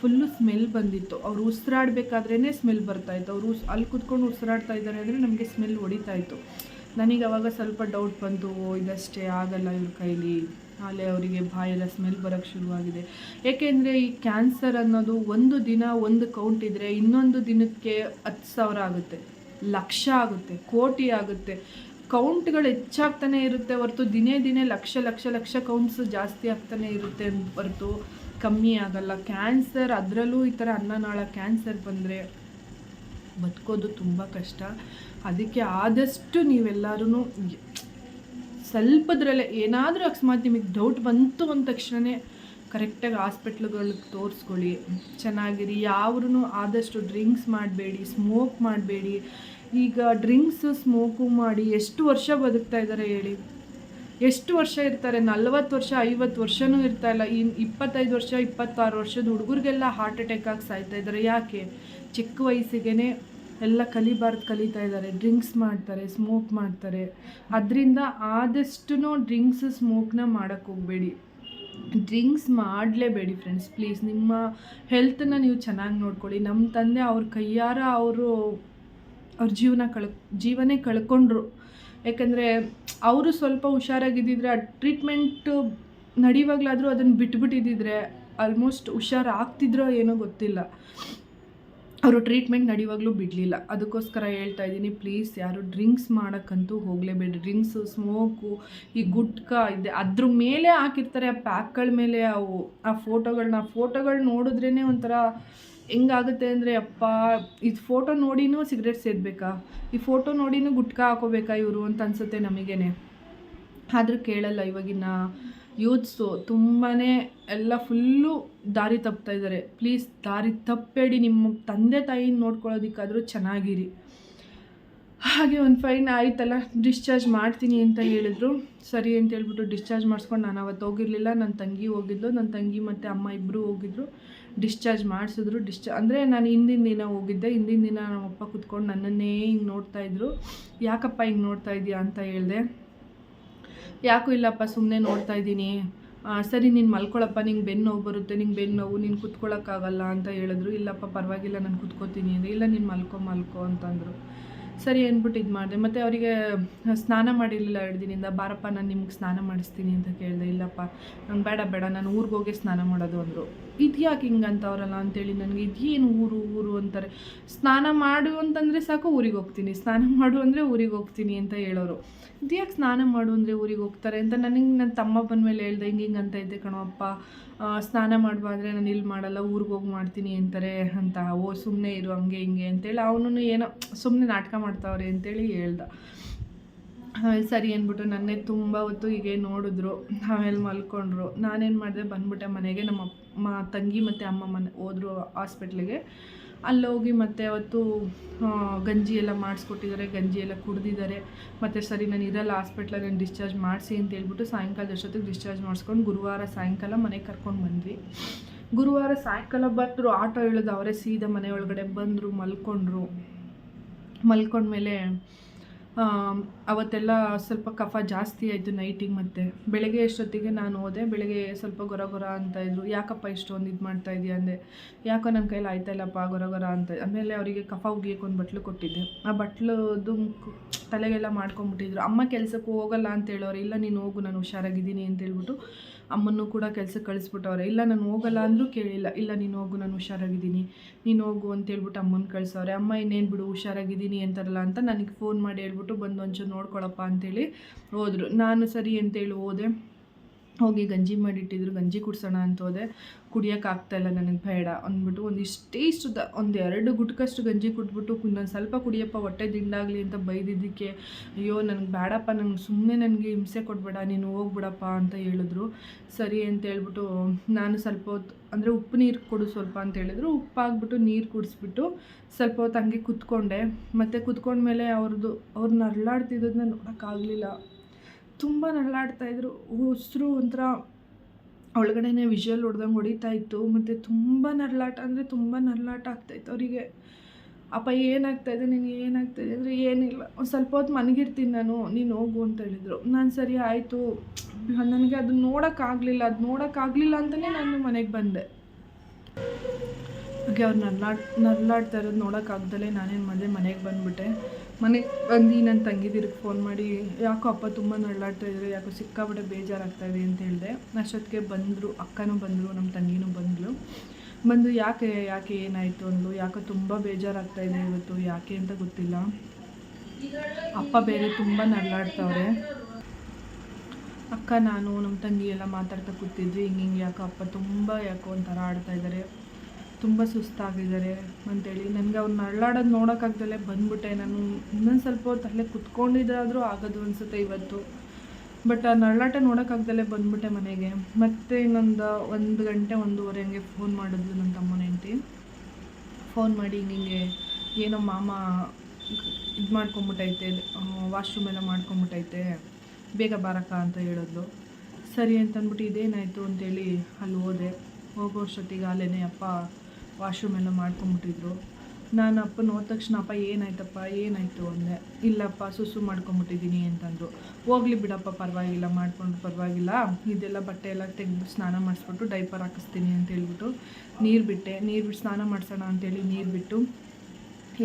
ಫುಲ್ಲು ಸ್ಮೆಲ್ ಬಂದಿತ್ತು. ಅವ್ರು ಉಸಿರಾಡಬೇಕಾದ್ರೇ ಸ್ಮೆಲ್ ಬರ್ತಾಯಿತ್ತು ಅವರು ಅಲ್ಲಿ ಕುತ್ಕೊಂಡು ಉಸಿರಾಡ್ತಾ ಇದ್ದಾರೆ ಅಂದರೆ ನಮಗೆ ಸ್ಮೆಲ್ ಹೊಡಿತಾ ಇತ್ತು. ನನಗೆ ಅವಾಗ ಸ್ವಲ್ಪ ಡೌಟ್ ಬಂತು ಇದಷ್ಟೇ ಆಗಲ್ಲ ಇವ್ರ ಕೈಲಿ. ಆಲೇ ಅವರಿಗೆ ಬಾಯೆಲ್ಲ ಸ್ಮೆಲ್ ಬರೋಕ್ಕೆ ಶುರುವಾಗಿದೆ. ಏಕೆಂದರೆ ಈ ಕ್ಯಾನ್ಸರ್ ಅನ್ನೋದು ಒಂದು ದಿನ ಒಂದು ಕೌಂಟ್ ಇದ್ದರೆ ಇನ್ನೊಂದು ದಿನಕ್ಕೆ ಹತ್ತು ಸಾವಿರ ಆಗುತ್ತೆ. ಲಕ್ಷ ಆಗುತ್ತೆ, ಕೋಟಿ ಆಗುತ್ತೆ. ಕೌಂಟ್ಗಳು ಹೆಚ್ಚಾಗ್ತಾನೆ ಇರುತ್ತೆ ಹೊರತು ದಿನೇ ದಿನೇ ಲಕ್ಷ ಲಕ್ಷ ಲಕ್ಷ ಕೌಂಟ್ಸ್ ಜಾಸ್ತಿ ಆಗ್ತಾನೆ ಇರುತ್ತೆ ಹೊರತು ಕಮ್ಮಿ ಆಗಲ್ಲ ಕ್ಯಾನ್ಸರ್ ಅದರಲ್ಲೂ ಈ ಥರ ಅನ್ನನಾಳ ಕ್ಯಾನ್ಸರ್ ಬಂದರೆ ಬದುಕೋದು ತುಂಬ ಕಷ್ಟ. ಅದಕ್ಕೆ ಆದಷ್ಟು ನೀವೆಲ್ಲರೂ ಸ್ವಲ್ಪದ್ರಲ್ಲೇ ಏನಾದರೂ ಅಕಸ್ಮಾತ್ ನಿಮಗೆ ಡೌಟ್ ಬಂತು ಅಂದ ತಕ್ಷಣವೇ ಕರೆಕ್ಟಾಗಿ ಹಾಸ್ಪಿಟ್ಲ್ಗಳಿಗೆ ತೋರಿಸ್ಕೊಳ್ಳಿ. ಚೆನ್ನಾಗಿರಿ ಯಾವ್ರೂ ಆದಷ್ಟು ಡ್ರಿಂಕ್ಸ್ ಮಾಡಬೇಡಿ ಸ್ಮೋಕ್ ಮಾಡಬೇಡಿ. ಈಗ ಡ್ರಿಂಕ್ಸ್ ಸ್ಮೋಕು ಮಾಡಿ ಎಷ್ಟು ವರ್ಷ ಬದುಕ್ತಾ ಇದ್ದಾರೆ ಹೇಳಿ. ಎಷ್ಟು ವರ್ಷ ಇರ್ತಾರೆ? ನಲ್ವತ್ತು ವರ್ಷ, ಐವತ್ತು ವರ್ಷನೂ ಇರ್ತಾ ಇಲ್ಲ. ಇನ್ನು ಇಪ್ಪತ್ತೈದು ವರ್ಷ, ಇಪ್ಪತ್ತಾರು ವರ್ಷದ ಹುಡುಗರಿಗೆಲ್ಲ ಹಾರ್ಟ್ ಅಟ್ಯಾಕ್ ಆಗಿ ಸಾಯ್ತಾ ಇದ್ದಾರೆ. ಯಾಕೆ? ಚಿಕ್ಕ ವಯಸ್ಸಿಗೆ ಎಲ್ಲ ಕಲಿಬಾರ್ದು ಕಲಿತಾ ಇದ್ದಾರೆ. ಡ್ರಿಂಕ್ಸ್ ಮಾಡ್ತಾರೆ ಸ್ಮೋಕ್ ಮಾಡ್ತಾರೆ. ಅದರಿಂದ ಆದಷ್ಟು ಡ್ರಿಂಕ್ಸ್ ಸ್ಮೋಕ್ನ ಮಾಡೋಕ್ಕೆ ಹೋಗಬೇಡಿ. ಡ್ರಿಂಕ್ಸ್ ಮಾಡಲೇಬೇಡಿ ಫ್ರೆಂಡ್ಸ್ ಪ್ಲೀಸ್ ನಿಮ್ಮ ಹೆಲ್ತನ್ನ ನೀವು ಚೆನ್ನಾಗಿ ನೋಡ್ಕೊಳ್ಳಿ. ನಮ್ಮ ತಂದೆ ಅವ್ರ ಕೈಯಾರ ಅವರು ಅವ್ರ ಜೀವನ ಕಳ್ ಜೀವನೇ ಕಳ್ಕೊಂಡ್ರು. ಯಾಕಂದರೆ ಅವರು ಸ್ವಲ್ಪ ಹುಷಾರಾಗಿದ್ದಿದ್ರೆ ಆ ಟ್ರೀಟ್ಮೆಂಟು ನಡೆಯುವಾಗಲಾದರೂ ಅದನ್ನು ಬಿಟ್ಬಿಟ್ಟಿದ್ದಿದ್ರೆ ಆಲ್ಮೋಸ್ಟ್ ಹುಷಾರಾಗ್ತಿದ್ರೋ ಏನೋ ಗೊತ್ತಿಲ್ಲ. ಅವರು ಟ್ರೀಟ್ಮೆಂಟ್ ನಡೆಯುವಾಗಲೂ ಬಿಡಲಿಲ್ಲ. ಅದಕ್ಕೋಸ್ಕರ ಹೇಳ್ತಾ ಇದ್ದೀನಿ ಪ್ಲೀಸ್ ಯಾರು ಡ್ರಿಂಕ್ಸ್ ಮಾಡೋಕ್ಕಂತೂ ಹೋಗಲೇಬೇಡಿ. ಡ್ರಿಂಕ್ಸು ಸ್ಮೋಕು ಈ ಗುಟ್ಕಾ ಇದೆ, ಅದ್ರ ಮೇಲೆ ಹಾಕಿರ್ತಾರೆ ಆ ಪ್ಯಾಕ್ಗಳ ಮೇಲೆ ಅವು, ಆ ಫೋಟೋಗಳನ್ನ ಫೋಟೋಗಳು ನೋಡಿದ್ರೇ ಒಂಥರ ಹೆಂಗಾಗುತ್ತೆ ಅಂದರೆ, ಅಪ್ಪ ಇದು ಫೋಟೋ ನೋಡಿನೂ ಸಿಗರೇಟ್ ಸೇದಬೇಕಾ? ಈ ಫೋಟೋ ನೋಡಿನೂ ಗುಟ್ಕಾ ಹಾಕೋಬೇಕಾ ಇವರು ಅಂತ ಅನಿಸುತ್ತೆ ನಮಗೇನೆ. ಆದರೂ ಕೇಳಲ್ಲ ಇವಾಗಿನ ಯೂತ್ಸು ತುಂಬಾ ಎಲ್ಲ ಫುಲ್ಲು ದಾರಿ ತಪ್ತಾ ಇದ್ದಾರೆ ಪ್ಲೀಸ್ ದಾರಿ ತಪ್ಪಬೇಡಿ ನಿಮ್ಮ ತಂದೆ ತಾಯಿನ ನೋಡ್ಕೊಳ್ಳೋದಕ್ಕಾದರೂ ಚೆನ್ನಾಗಿರಿ. ಹಾಗೆ ಒಂದು ಫೈನ್ ಆಯ್ತಲ್ಲ ಡಿಸ್ಚಾರ್ಜ್ ಮಾಡ್ತೀನಿ ಅಂತ ಹೇಳಿದ್ರು. ಸರಿ ಅಂತ ಹೇಳ್ಬಿಟ್ಟು ಡಿಸ್ಚಾರ್ಜ್ ಮಾಡಿಸ್ಕೊಂಡು ನಾನು ಅವತ್ತು ಹೋಗಿರಲಿಲ್ಲ. ನನ್ನ ತಂಗಿ ಹೋಗಿದ್ಲು ನನ್ನ ತಂಗಿ ಮತ್ತು ಅಮ್ಮ ಇಬ್ಬರು ಹೋಗಿದ್ರು. ಡಿಸ್ಚಾರ್ಜ್ ಮಾಡಿಸಿದ್ರು ಡಿಸ್ಚಾರ್ ಅಂದರೆ ನಾನು ಹಿಂದಿನ ದಿನ ಹೋಗಿದ್ದೆ, ಹಿಂದಿನ ದಿನ ನಮ್ಮಪ್ಪ ಕುತ್ಕೊಂಡು ನನ್ನನ್ನೇ ಹಿಂಗೆ ನೋಡ್ತಾ ಇದ್ರು. ಯಾಕಪ್ಪ ಹಿಂಗೆ ನೋಡ್ತಾ ಇದೀಯಾ ಅಂತ ಹೇಳಿದೆ. ಯಾಕೂ ಇಲ್ಲಪ್ಪ ಸುಮ್ಮನೆ ನೋಡ್ತಾ ಇದ್ದೀನಿ. ಸರಿ, ನೀನು ಮಲ್ಕೊಳಪ್ಪ, ನಿಂಗೆ ಬೆನ್ನು ನೋವು ಬರುತ್ತೆ, ನಿಂಗೆ ಬೆನ್ನು ನೋವು, ನೀನು ಕುತ್ಕೊಳ್ಳೋಕ್ಕಾಗಲ್ಲ ಅಂತ ಹೇಳಿದ್ರು. ಇಲ್ಲಪ್ಪ, ಪರವಾಗಿಲ್ಲ, ನಾನು ಕುತ್ಕೋತೀನಿ ಅಂದರೆ ಇಲ್ಲ, ನೀನು ಮಲ್ಕೊ ಮಲ್ಕೊ ಅಂತಂದರು. ಸರಿ ಅಂದ್ಬಿಟ್ಟು ಇದು ಮಾಡಿದೆ. ಮತ್ತು ಅವರಿಗೆ ಸ್ನಾನ ಮಾಡಿರಲಿಲ್ಲ ಎರಡು ದಿನದಿಂದ ಬಾರಪ್ಪ, ನಾನು ನಿಮ್ಗೆ ಸ್ನಾನ ಮಾಡಿಸ್ತೀನಿ ಅಂತ ಕೇಳಿದೆ. ಇಲ್ಲಪ್ಪ, ನಂಗೆ ಬೇಡ ಬೇಡ, ನಾನು ಊರಿಗೆ ಸ್ನಾನ ಮಾಡೋದು ಅಂದರು. ಇದು ಹಿಂಗಂತವ್ರಲ್ಲ ಅಂತೇಳಿ ನನಗೆ ಇದೇನು ಊರು ಊರು ಅಂತಾರೆ. ಸ್ನಾನ ಮಾಡು ಅಂತಂದರೆ ಸಾಕು, ಊರಿಗೆ ಹೋಗ್ತೀನಿ. ಸ್ನಾನ ಮಾಡು ಅಂದರೆ ಊರಿಗೆ ಹೋಗ್ತೀನಿ ಅಂತ ಹೇಳೋರು. ಇದ್ಯಾಕೆ ಸ್ನಾನ ಮಾಡು ಅಂದರೆ ಊರಿಗೆ ಹೋಗ್ತಾರೆ ಅಂತ ನನಗೆ ನನ್ನ ತಮ್ಮ ಬಂದ ಮೇಲೆ ಹೇಳ್ದೆ, ಹಿಂಗೆ ಹಿಂಗೆ ಅಂತ ಇದ್ದೆ ಕಣಪ್ಪ ಸ್ನಾನ ಅಂದರೆ ನಾನು ಇಲ್ಲಿ ಮಾಡಲ್ಲ, ಊರಿಗೆ ಹೋಗಿ ಮಾಡ್ತೀನಿ ಅಂತಾರೆ ಅಂತ. ಓ ಸುಮ್ಮನೆ ಇರು ಹಂಗೆ ಹಿಂಗೆ ಅಂತೇಳಿ ಅವನು ಏನೋ ಸುಮ್ಮನೆ ನಾಟಕ ಮಾಡ್ತಾವ್ರೆ ಅಂತೇಳಿ ಹೇಳ್ದ. ಆಮೇಲೆ ಸರಿ ಅಂದ್ಬಿಟ್ಟು ನನ್ನೇ ತುಂಬ ಹೊತ್ತು ಹೀಗೆ ನೋಡಿದ್ರು. ಆಮೇಲೆ ಮಲ್ಕೊಂಡ್ರು. ನಾನೇನು ಮಾಡಿದೆ, ಬಂದ್ಬಿಟ್ಟೆ ಮನೆಗೆ. ನಮ್ಮ ಅಮ್ಮ ತಂಗಿ ಮತ್ತು ಅಮ್ಮ ಮನೆ ಹೋದರು ಹಾಸ್ಪಿಟ್ಲಿಗೆ. ಅಲ್ಲಿ ಹೋಗಿ ಮತ್ತೆ ಅವತ್ತು ಗಂಜಿ ಎಲ್ಲ ಮಾಡಿಸ್ಕೊಟ್ಟಿದ್ದಾರೆ, ಗಂಜಿ ಎಲ್ಲ ಕುಡ್ದಿದ್ದಾರೆ. ಮತ್ತು ಸರಿ, ನಾನು ಇರಲ್ಲ, ಹಾಸ್ಪಿಟ್ಲಲ್ಲಿ ನಾನು ಡಿಸ್ಚಾರ್ಜ್ ಮಾಡಿಸಿ ಅಂತ ಹೇಳ್ಬಿಟ್ಟು ಸಾಯಂಕಾಲದ ಅಷ್ಟೊತ್ತಿಗೆ ಡಿಸ್ಚಾರ್ಜ್ ಮಾಡಿಸ್ಕೊಂಡು ಗುರುವಾರ ಸಾಯಂಕಾಲ ಮನೆಗೆ ಕರ್ಕೊಂಡು ಬಂದ್ವಿ. ಗುರುವಾರ ಸಾಯಂಕಾಲ ಬಂದರು, ಆಟೋ ಇಳಿದು ಅವರೇ ಸೀದಾ ಮನೆ ಒಳಗಡೆ ಬಂದರು, ಮಲ್ಕೊಂಡ್ರು. ಮಲ್ಕೊಂಡ್ಮೇಲೆ ಅವತ್ತೆಲ್ಲ ಸ್ವಲ್ಪ ಕಫ ಜಾಸ್ತಿ ಆಯಿತು ನೈಟಿಗೆ ಮತ್ತೆ. ಬೆಳಗ್ಗೆ ಎಷ್ಟೊತ್ತಿಗೆ ನಾನು ಹೋದೆ, ಬೆಳಗ್ಗೆ ಸ್ವಲ್ಪ ಗೊರ ಗೊರ ಅಂತ ಇದ್ರು. ಯಾಕಪ್ಪ ಇಷ್ಟೊಂದು ಇದು ಮಾಡ್ತಾ ಇದೆಯಾ ಅಂದೆ. ಯಾಕೋ ನನ್ನ ಕೈಲಿ ಆಯ್ತಾ ಇಲ್ಲಪ್ಪ ಗೊರ ಗೊರ ಅಂತ. ಆಮೇಲೆ ಅವರಿಗೆ ಕಫ ಉಗಿಯಕ್ಕೆ ಒಂದು ಬಟ್ಲು ಕೊಟ್ಟಿದ್ದೆ. ಆ ಬಟ್ಲದ್ದು ತಲೆಗೆಲ್ಲ ಮಾಡ್ಕೊಂಬಿಟ್ಟಿದ್ರು. ಅಮ್ಮ ಕೆಲಸಕ್ಕೆ ಹೋಗಲ್ಲ ಅಂತ ಹೇಳೋರು, ಇಲ್ಲ ನೀನು ಹೋಗು, ನಾನು ಹುಷಾರಾಗಿದ್ದೀನಿ ಅಂತ ಹೇಳ್ಬಿಟ್ಟು ಅಮ್ಮನ್ನು ಕೂಡ ಕೆಲಸಕ್ಕೆ ಕಳಿಸ್ಬಿಟ್ಟವ್ರೆ. ಇಲ್ಲ, ನಾನು ಹೋಗಲ್ಲ ಅಂದರೂ ಕೇಳಿಲ್ಲ. ಇಲ್ಲ, ನೀನು ಹೋಗು, ನಾನು ಹುಷಾರಾಗಿದ್ದೀನಿ. ನೀನು ಹೋಗು ಅಂತ ಹೇಳ್ಬಿಟ್ಟು ಅಮ್ಮನ ಕಳಿಸವ್ರೆ. ಅಮ್ಮ, ಇನ್ನೇನು ಬಿಡು, ಹುಷಾರಾಗಿದ್ದೀನಿ ಅಂತಾರಲ್ಲ ಅಂತ ನನಗೆ ಫೋನ್ ಮಾಡಿ ಹೇಳ್ಬಿಟ್ಟು ಬಂದು ಒಂಚೂರು ನೋಡ್ಕೊಳಪ್ಪ ಅಂತೇಳಿ ಹೋದರು. ನಾನು ಸರಿ ಅಂತೇಳಿ ಹೋದೆ. ಹೋಗಿ ಗಂಜಿ ಮಾಡಿಟ್ಟಿದ್ರು, ಗಂಜಿ ಕುಡ್ಸೋಣ ಅಂತ ಹೋದೆ. ಕುಡಿಯೋಕ್ಕಾಗ್ತಾಯಿಲ್ಲ ನನಗೆ ಬೇಡ ಅಂದ್ಬಿಟ್ಟು ಒಂದು ಇಷ್ಟೇ ಇಷ್ಟದ, ಒಂದು ಎರಡು ಗುಟ್ಕಷ್ಟು ಗಂಜಿ ಕುಟ್ಬಿಟ್ಟು ಇನ್ನೊಂದು ಸ್ವಲ್ಪ ಕುಡಿಯಪ್ಪ, ಹೊಟ್ಟೆ ದಿಂಡಾಗಲಿ ಅಂತ ಬೈದಿದ್ದಕ್ಕೆ, ಅಯ್ಯೋ ನನಗೆ ಬೇಡಪ್ಪ ನನಗೆ ಸುಮ್ಮನೆ ನನಗೆ ಹಿಂಸೆ ಕೊಡಬೇಡ, ನೀನು ಹೋಗ್ಬಿಡಪ್ಪ ಅಂತ ಹೇಳಿದ್ರು. ಸರಿ ಅಂತ ಹೇಳ್ಬಿಟ್ಟು, ನಾನು ಸ್ವಲ್ಪ ಹೊತ್ತು, ಅಂದರೆ ಉಪ್ಪು ನೀರು ಕೊಡು ಸ್ವಲ್ಪ ಅಂತ ಹೇಳಿದ್ರು. ಉಪ್ಪು ಹಾಕ್ಬಿಟ್ಟು ನೀರು ಕುಡಿಸ್ಬಿಟ್ಟು ಸ್ವಲ್ಪ ಹೊತ್ತು ಹಂಗೆ ಕುತ್ಕೊಂಡೆ. ಮತ್ತು ಕುತ್ಕೊಂಡ್ಮೇಲೆ ಅವ್ರದ್ದು ಅವ್ರನ್ನ ಅರಳಾಡ್ತಿದ್ದನ್ನ ನೋಡೋಕ್ಕಾಗಲಿಲ್ಲ. ತುಂಬ ಇದ್ರು. ಉಸಿರು ಒಂಥರ ಒಳಗಡೆನೇ ವಿಷಲ್ ಹೊಡ್ದಂಗೆ ಹೊಡಿತಾ ಇತ್ತು. ಮತ್ತು ತುಂಬ ನರಳಾಟ ಅಂದರೆ ತುಂಬ ನರಳಾಟ ಆಗ್ತಾಯಿತ್ತು ಅವರಿಗೆ. ಅಪ್ಪ ಏನಾಗ್ತಾಯಿದೆ ನಿನಗೆ ಏನಾಗ್ತಾಯಿದೆ ಅಂದರೆ ಏನಿಲ್ಲ. ಒಂದು ಸ್ವಲ್ಪ ಹೊತ್ತು ಮನಗಿರ್ತೀನಿ ನಾನು. ನೀನು ಹೋಗು ಅಂತ ಹೇಳಿದರು. ನಾನು ಸರಿ ಆಯಿತು. ನನಗೆ ಅದನ್ನ ನೋಡೋಕ್ಕಾಗಲಿಲ್ಲ ಅದು ನೋಡೋಕ್ಕಾಗಲಿಲ್ಲ ಅಂತಲೇ ನಾನು ಮನೆಗೆ ಬಂದೆ. ಹಾಗೆ ಅವ್ರು ನರ್ಲಾಡ್ ನರ್ಲಾಡ್ತಾ ಇರೋದು ನೋಡೋಕ್ಕಾಗ್ದಲೇ ನಾನೇನು ಮಾಡಿದೆ? ಮನೆಗೆ ಬಂದುಬಿಟ್ಟೆ. ಮನೆಗೆ ಬಂದು ನನ್ನ ತಂಗಿದಿರಿಗೆ ಫೋನ್ ಮಾಡಿ, ಯಾಕೋ ಅಪ್ಪ ತುಂಬ ನಳ್ಳಾಡ್ತಾ ಇದ್ದಾರೆ ಯಾಕೋ ಸಿಕ್ಕಾಬಿಟ್ಟೆ ಬೇಜಾರಾಗ್ತಾಯಿದೆ ಅಂತ ಹೇಳಿದೆ. ಅಷ್ಟೊತ್ತಿಗೆ ಬಂದರು, ಅಕ್ಕನೂ ಬಂದರು ನಮ್ಮ ತಂಗಿನೂ ಬಂದಳು ಬಂದು ಯಾಕೆ ಯಾಕೆ ಏನಾಯಿತು ಅಂದಳು ಯಾಕೋ ತುಂಬ ಬೇಜಾರಾಗ್ತಾ ಇದೆ ಇವತ್ತು, ಯಾಕೆ ಅಂತ ಗೊತ್ತಿಲ್ಲ. ಅಪ್ಪ ಬೇರೆ ತುಂಬ ನರಳಾಡ್ತವ್ರೆ ಅಕ್ಕ, ನಾನು ನಮ್ಮ ತಂಗಿ ಎಲ್ಲ ಮಾತಾಡ್ತಾ ಕೂತಿದ್ವಿ, ಹಿಂಗೆ ಹಿಂಗೆ ಯಾಕೋ ಅಪ್ಪ ತುಂಬ ಯಾಕೋ ಒಂಥರ ಆಡ್ತಾ ಇದ್ದಾರೆ ತುಂಬ ಸುಸ್ತಾಗಿದ್ದಾರೆ ಅಂತೇಳಿ. ನನಗೆ ಅವ್ರು ನರಳಾಡೋದು ನೋಡೋಕ್ಕಾಗ್ದಲೇ ಬಂದ್ಬಿಟ್ಟೆ. ನಾನು ಇನ್ನೊಂದು ಸ್ವಲ್ಪ ಹೊತ್ತು ಅಲ್ಲೇ ಕುತ್ಕೊಂಡಿದ್ದಾದರೂ ಆಗೋದು ಅನಿಸುತ್ತೆ ಇವತ್ತು. ಬಟ್ ಆ ನರಳಾಟ ನೋಡೋಕ್ಕಾಗ್ದಲೇ ಬಂದ್ಬಿಟ್ಟೆ ಮನೆಗೆ. ಮತ್ತೆ ಇನ್ನೊಂದು ಒಂದು ಗಂಟೆ, ಒಂದೂವರೆ ಹಂಗೆ ಫೋನ್ ಮಾಡಿದ್ಲು ನನ್ನ ತಮ್ಮನ ಹೆಂಡತಿ. ಫೋನ್ ಮಾಡಿ ಹಿಂಗೆ ಏನೋ ಮಾಮ ಇದು ಮಾಡ್ಕೊಂಬಿಟ್ಟೈತೆ ವಾಶ್ರೂಮ್ ಎಲ್ಲ ಮಾಡ್ಕೊಂಬಿಟ್ಟೈತೆ, ಬೇಗ ಬಾರಕ್ಕ ಅಂತ ಹೇಳಿದ್ಲು. ಸರಿ ಅಂತಂದ್ಬಿಟ್ಟು ಇದೇನಾಯಿತು ಅಂತೇಳಿ ಅಲ್ಲಿ ಹೋದೆ. ಹೋಗೋ ಅಷ್ಟೊತ್ತಿಗೆ ಅಪ್ಪ ವಾಶ್ರೂಮ್ ಎಲ್ಲ ಮಾಡ್ಕೊಂಬಿಟ್ಟಿದ್ರು. ನಾನು ಅಪ್ಪನ ಹೋದ ತಕ್ಷಣ, ಅಪ್ಪ, ಏನಾಯ್ತಪ್ಪ? ಏನಾಯಿತು? ಅಂದೆ. ಇಲ್ಲಪ್ಪ, ಸುಸು ಮಾಡ್ಕೊಂಬಿಟ್ಟಿದ್ದೀನಿ ಅಂತಂದರು. ಹೋಗ್ಲಿ ಬಿಡಪ್ಪ, ಪರವಾಗಿಲ್ಲ, ಮಾಡ್ಕೊಂಡು ಪರವಾಗಿಲ್ಲ. ಇದೆಲ್ಲ ಬಟ್ಟೆ ಎಲ್ಲ ತೆಗೆದು ಸ್ನಾನ ಮಾಡಿಸ್ಬಿಟ್ಟು ಡೈಪರ್ ಹಾಕಿಸ್ತೀನಿ ಅಂತ ಹೇಳ್ಬಿಟ್ಟು ನೀರು ಬಿಟ್ಟೆ ನೀರು ಬಿಟ್ಟು ಸ್ನಾನ ಮಾಡಿಸೋಣ ಅಂತೇಳಿ ನೀರು ಬಿಟ್ಟು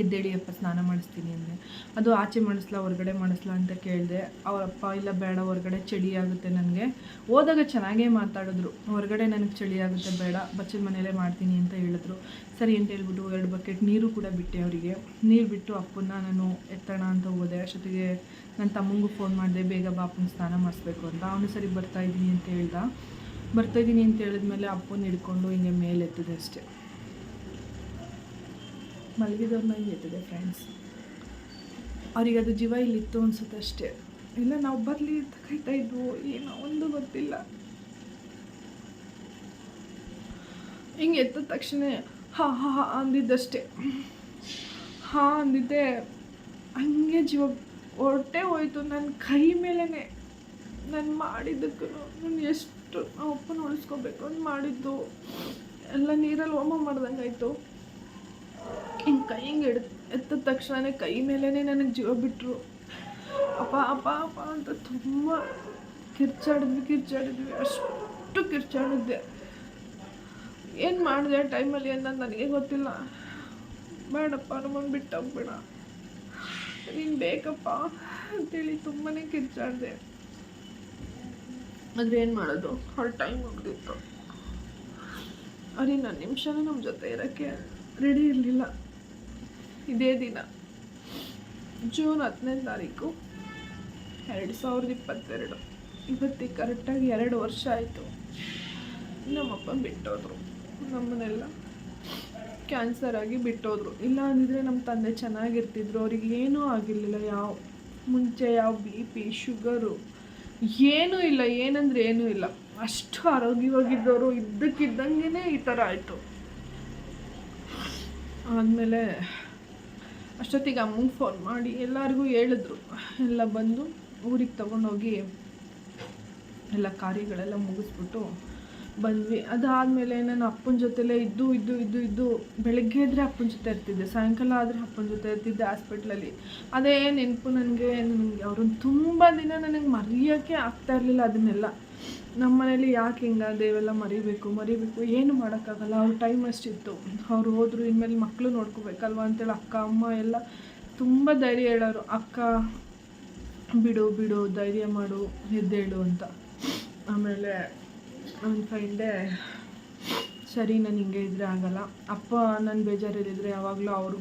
ಎದ್ದೇಳಿಯಪ್ಪ, ಸ್ನಾನ ಮಾಡಿಸ್ತೀನಿ ಅಂದರೆ ಅದು ಆಚೆ ಮಾಡಿಸ್ಲಾ, ಹೊರಗಡೆ ಮಾಡಿಸ್ಲಾ ಅಂತ ಕೇಳಿದೆ. ಅವರಪ್ಪ ಇಲ್ಲ ಬೇಡ, ಹೊರಗಡೆ ಚಳಿ ಆಗುತ್ತೆ ನನಗೆ. ಹೋದಾಗ ಚೆನ್ನಾಗೇ ಮಾತಾಡಿದ್ರು. ಹೊರಗಡೆ ನನಗೆ ಚಳಿ ಆಗುತ್ತೆ, ಬೇಡ, ಬಚ್ಚಲ ಮನೆಯಲ್ಲೇ ಮಾಡ್ತೀನಿ ಅಂತ ಹೇಳಿದ್ರು. ಸರಿ ಅಂತ ಹೇಳ್ಬಿಟ್ಟು ಎರಡು ಬಕೆಟ್ ನೀರು ಕೂಡ ಬಿಟ್ಟೆ ಅವರಿಗೆ. ನೀರು ಬಿಟ್ಟು ಅಪ್ಪನ್ನ ನಾನು ಎತ್ತೋಣ ಅಂತ ಹೋದೆ. ಅಷ್ಟೊತ್ತಿಗೆ ನನ್ನ ತಮ್ಮಂಗೂ ಫೋನ್ ಮಾಡಿದೆ, ಬೇಗ ಬಾಪನ ಸ್ನಾನ ಮಾಡಿಸ್ಬೇಕು ಅಂತ. ಅವನು ಸರಿ ಬರ್ತಾಯಿದ್ದೀನಿ ಅಂತ ಹೇಳ್ದ. ಬರ್ತಾಯಿದ್ದೀನಿ ಅಂತ ಹೇಳಿದ್ಮೇಲೆ ಅಪ್ಪನ ಹಿಡ್ಕೊಂಡು ಹಿಂಗೆ ಮೇಲೆ ಎತ್ತಿದೆ ಅಷ್ಟೇ. ಮಲಗಿದವ್ರನ್ನ ಎತ್ತಿದೆ ಫ್ರೆಂಡ್ಸ್ ಅವ್ರಿಗೆ ಅದು ಜೀವ ಇಲ್ಲಿತ್ತು ಅನ್ಸುತ್ತೆ ಅಷ್ಟೇ. ಇಲ್ಲ, ನಾವು ಬರಲಿ ಅಂತ ಕಾಯ್ತಾ ಇದ್ವು. ಏನೋ ಒಂದು ಗೊತ್ತಿಲ್ಲ. ಹಿಂಗೆ ಎತ್ತ ತಕ್ಷಣ, ಹಾ ಹಾ ಹಾ ಅಂದಿದ್ದಷ್ಟೇ. ಹಾ ಅಂದಿದ್ದೆ. ಹಂಗೆ ಜೀವ ಹೊಟ್ಟೆ ಹೋಯ್ತು ನನ್ನ ಕೈ ಮೇಲೇ ನಾನು ಮಾಡಿದ್ದಕ್ಕೂ ನಾನು ಎಷ್ಟು ನಾವು ಅಪ್ಪನ ಉಳಿಸ್ಕೋಬೇಕು ಅಂತ ಮಾಡಿದ್ದು. ಎಲ್ಲ ನೀರಲ್ಲಿ ಹೋಮ ಮಾಡ್ದಂಗಾಯ್ತು. ಹಿಂಗೆ ಕೈ ಹಿಂಗೆ ಎಡ್ ಎತ್ತಿದ ತಕ್ಷಣ ಕೈ ಮೇಲೇ ನನಗೆ ಜೀವ ಬಿಟ್ಟರು ಅಪ್ಪ ಅಪ್ಪ ಅಪ್ಪ ಅಂತ ತುಂಬ ಕಿರ್ಚಾಡಿದ್ವಿ ಕಿರ್ಚಾಡಿದ್ವಿ, ಅಷ್ಟು ಕಿರ್ಚಾಡಿದ್ದೆ. ಏನು ಮಾಡಿದೆ ಟೈಮಲ್ಲಿ ಅನ್ನೋದು ನನಗೆ ಗೊತ್ತಿಲ್ಲ. ಬೇಡಪ್ಪ ನಮ್ಮನ್ನು ಬಿಟ್ಟು ಹೋಗ್ಬೇಡ ನೀನು ಬೇಕಪ್ಪ ಅಂತೇಳಿ ತುಂಬಾ ಕಿರ್ಚಾಡಿದೆ. ಆದರೆ ಏನು ಮಾಡೋದು? ಅವ್ರ ಟೈಮ್ ಮುಗ್ದಿತ್ತು. ಅವ್ರಿಗೆ ನನ್ನ ನಿಮಿಷನೂ ನಮ್ಮ ಜೊತೆ ಇರೋಕ್ಕೆ ರೆಡಿ ಇರಲಿಲ್ಲ. ಇದೇ ದಿನ. ಜೂನ್ ಹತ್ತನೇ ತಾರೀಕು, ಎರಡು ಸಾವಿರದ ಇಪ್ಪತ್ತೆರಡು. ಇವತ್ತಿಗೆ ಕರೆಕ್ಟಾಗಿ ಎರಡು ವರ್ಷ ಆಯಿತು. ನಮ್ಮಪ್ಪ ಬಿಟ್ಟೋದ್ರು. ನಮ್ಮನ್ನೆಲ್ಲ ಕ್ಯಾನ್ಸರ್ ಆಗಿ ಬಿಟ್ಟೋದ್ರು. ಇಲ್ಲ ಅಂದಿದ್ರೆ ನಮ್ಮ ತಂದೆ ಚೆನ್ನಾಗಿರ್ತಿದ್ರು. ಅವ್ರಿಗೆ ಏನೂ ಆಗಿರಲಿಲ್ಲ. ಯಾವ ಮುಂಚೆ ಯಾವ ಬಿ ಪಿ ಶುಗರು ಏನೂ ಇಲ್ಲ. ಏನಂದ್ರೆ ಏನೂ ಇಲ್ಲ. ಅಷ್ಟು ಆರೋಗ್ಯವಾಗಿದ್ದವರು ಇದ್ದಕ್ಕಿದ್ದಂಗೆ ಈ ಥರ ಆಯಿತು. ಆದಮೇಲೆ ಅಷ್ಟೊತ್ತಿಗೆ ಅಮ್ಮಂಗೆ ಫೋನ್ ಮಾಡಿ ಎಲ್ಲರಿಗೂ ಹೇಳಿದ್ರು. ಎಲ್ಲ ಬಂದು ಊರಿಗೆ ತೊಗೊಂಡೋಗಿ ಎಲ್ಲ ಕಾರ್ಯಗಳೆಲ್ಲ ಮುಗಿಸ್ಬಿಟ್ಟು ಬಂದ್ವಿ. ಅದಾದಮೇಲೆ ನಾನು ಅಪ್ಪನ ಜೊತೆಲೇ ಇದ್ದು ಇದ್ದು ಇದ್ದು ಇದ್ದು ಬೆಳಗ್ಗೆ ಇದ್ದರೆ ಅಪ್ಪನ ಜೊತೆ ಇರ್ತಿದ್ದೆ. ಸಾಯಂಕಾಲ ಆದರೆ ಅಪ್ಪನ ಜೊತೆ ಇರ್ತಿದ್ದೆ ಹಾಸ್ಪಿಟ್ಲಲ್ಲಿ. ಅದೇ ನೆನಪು ನನಗೆ ನನಗೆ ಅವ್ರನ್ನ ತುಂಬ ದಿನ ನನಗೆ ಮರೆಯೋಕ್ಕೆ ಆಗ್ತಾ ಇರಲಿಲ್ಲ ಅದನ್ನೆಲ್ಲ. ನಮ್ಮ ಮನೇಲಿ ಯಾಕೆ ಹಿಂಗಾದೆ ದೇವೆಲ್ಲ ಮರಿಬೇಕು ಮರಿಬೇಕು, ಏನು ಮಾಡೋಕ್ಕಾಗಲ್ಲ. ಅವ್ರ ಟೈಮ್ ಅಷ್ಟಿತ್ತು ಅವ್ರು ಹೋದ್ರು, ಇನ್ಮೇಲೆ ಮಕ್ಕಳು ನೋಡ್ಕೋಬೇಕಲ್ವ ಅಂತೇಳಿ ಅಕ್ಕ, ಅಮ್ಮ ಎಲ್ಲ ತುಂಬ ಧೈರ್ಯ ಹೇಳೋರು. ಅಕ್ಕ, ಬಿಡು ಬಿಡು, ಧೈರ್ಯ ಮಾಡು ಎದ್ದೇಳು ಅಂತ. ಆಮೇಲೆ ನನ್ನ ಫ್ರೆಂಡೇ, ಸರಿ, ನಾನು ಹಿಂಗೆ ಇದ್ದರೆ ಆಗಲ್ಲ. ಅಪ್ಪ, ನಾನು ಬೇಜಾರಿದ್ದರೆ ಯಾವಾಗಲೂ ಅವರು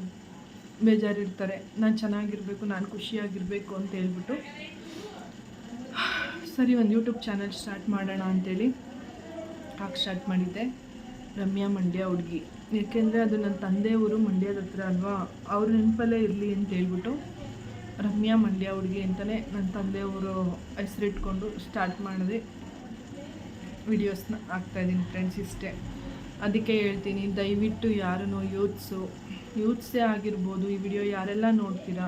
ಬೇಜಾರಿರ್ತಾರೆ. ನಾನು ಚೆನ್ನಾಗಿರಬೇಕು, ನಾನು ಖುಷಿಯಾಗಿರಬೇಕು ಅಂತ ಹೇಳ್ಬಿಟ್ಟು ಸರಿ ಒಂದು ಯೂಟ್ಯೂಬ್ ಚಾನಲ್ ಸ್ಟಾರ್ಟ್ ಮಾಡೋಣ ಅಂತೇಳಿ ಹಾಕಿ ಸ್ಟಾರ್ಟ್ ಮಾಡಿದ್ದೆ. ರಮ್ಯಾ ಮಂಡ್ಯ ಹುಡುಗಿ. ಏಕೆಂದರೆ ಅದು ನನ್ನ ತಂದೆ ಊರು ಮಂಡ್ಯದ ಹತ್ರ ಅಲ್ವಾ? ಅವ್ರ ನೆನಪಲ್ಲೇ ಇರಲಿ ಅಂತ ಹೇಳ್ಬಿಟ್ಟು ರಮ್ಯಾ ಮಂಡ್ಯ ಹುಡುಗಿ ಅಂತಲೇ ನನ್ನ ತಂದೆ ಊರು ಹೆಸರಿಟ್ಕೊಂಡು ಸ್ಟಾರ್ಟ್ ಮಾಡಿದೆ. ವಿಡಿಯೋಸ್ನ ಹಾಕ್ತಾಯಿದ್ದೀನಿ ಫ್ರೆಂಡ್ಸ್ ಇಷ್ಟೇ. ಅದಕ್ಕೆ ಹೇಳ್ತೀನಿ, ದಯವಿಟ್ಟು ಯಾರನ್ನೋ ಯೂತ್ಸು ಯೂತ್ಸೇ ಆಗಿರ್ಬೋದು ಈ ವಿಡಿಯೋ ಯಾರೆಲ್ಲ ನೋಡ್ತೀರಾ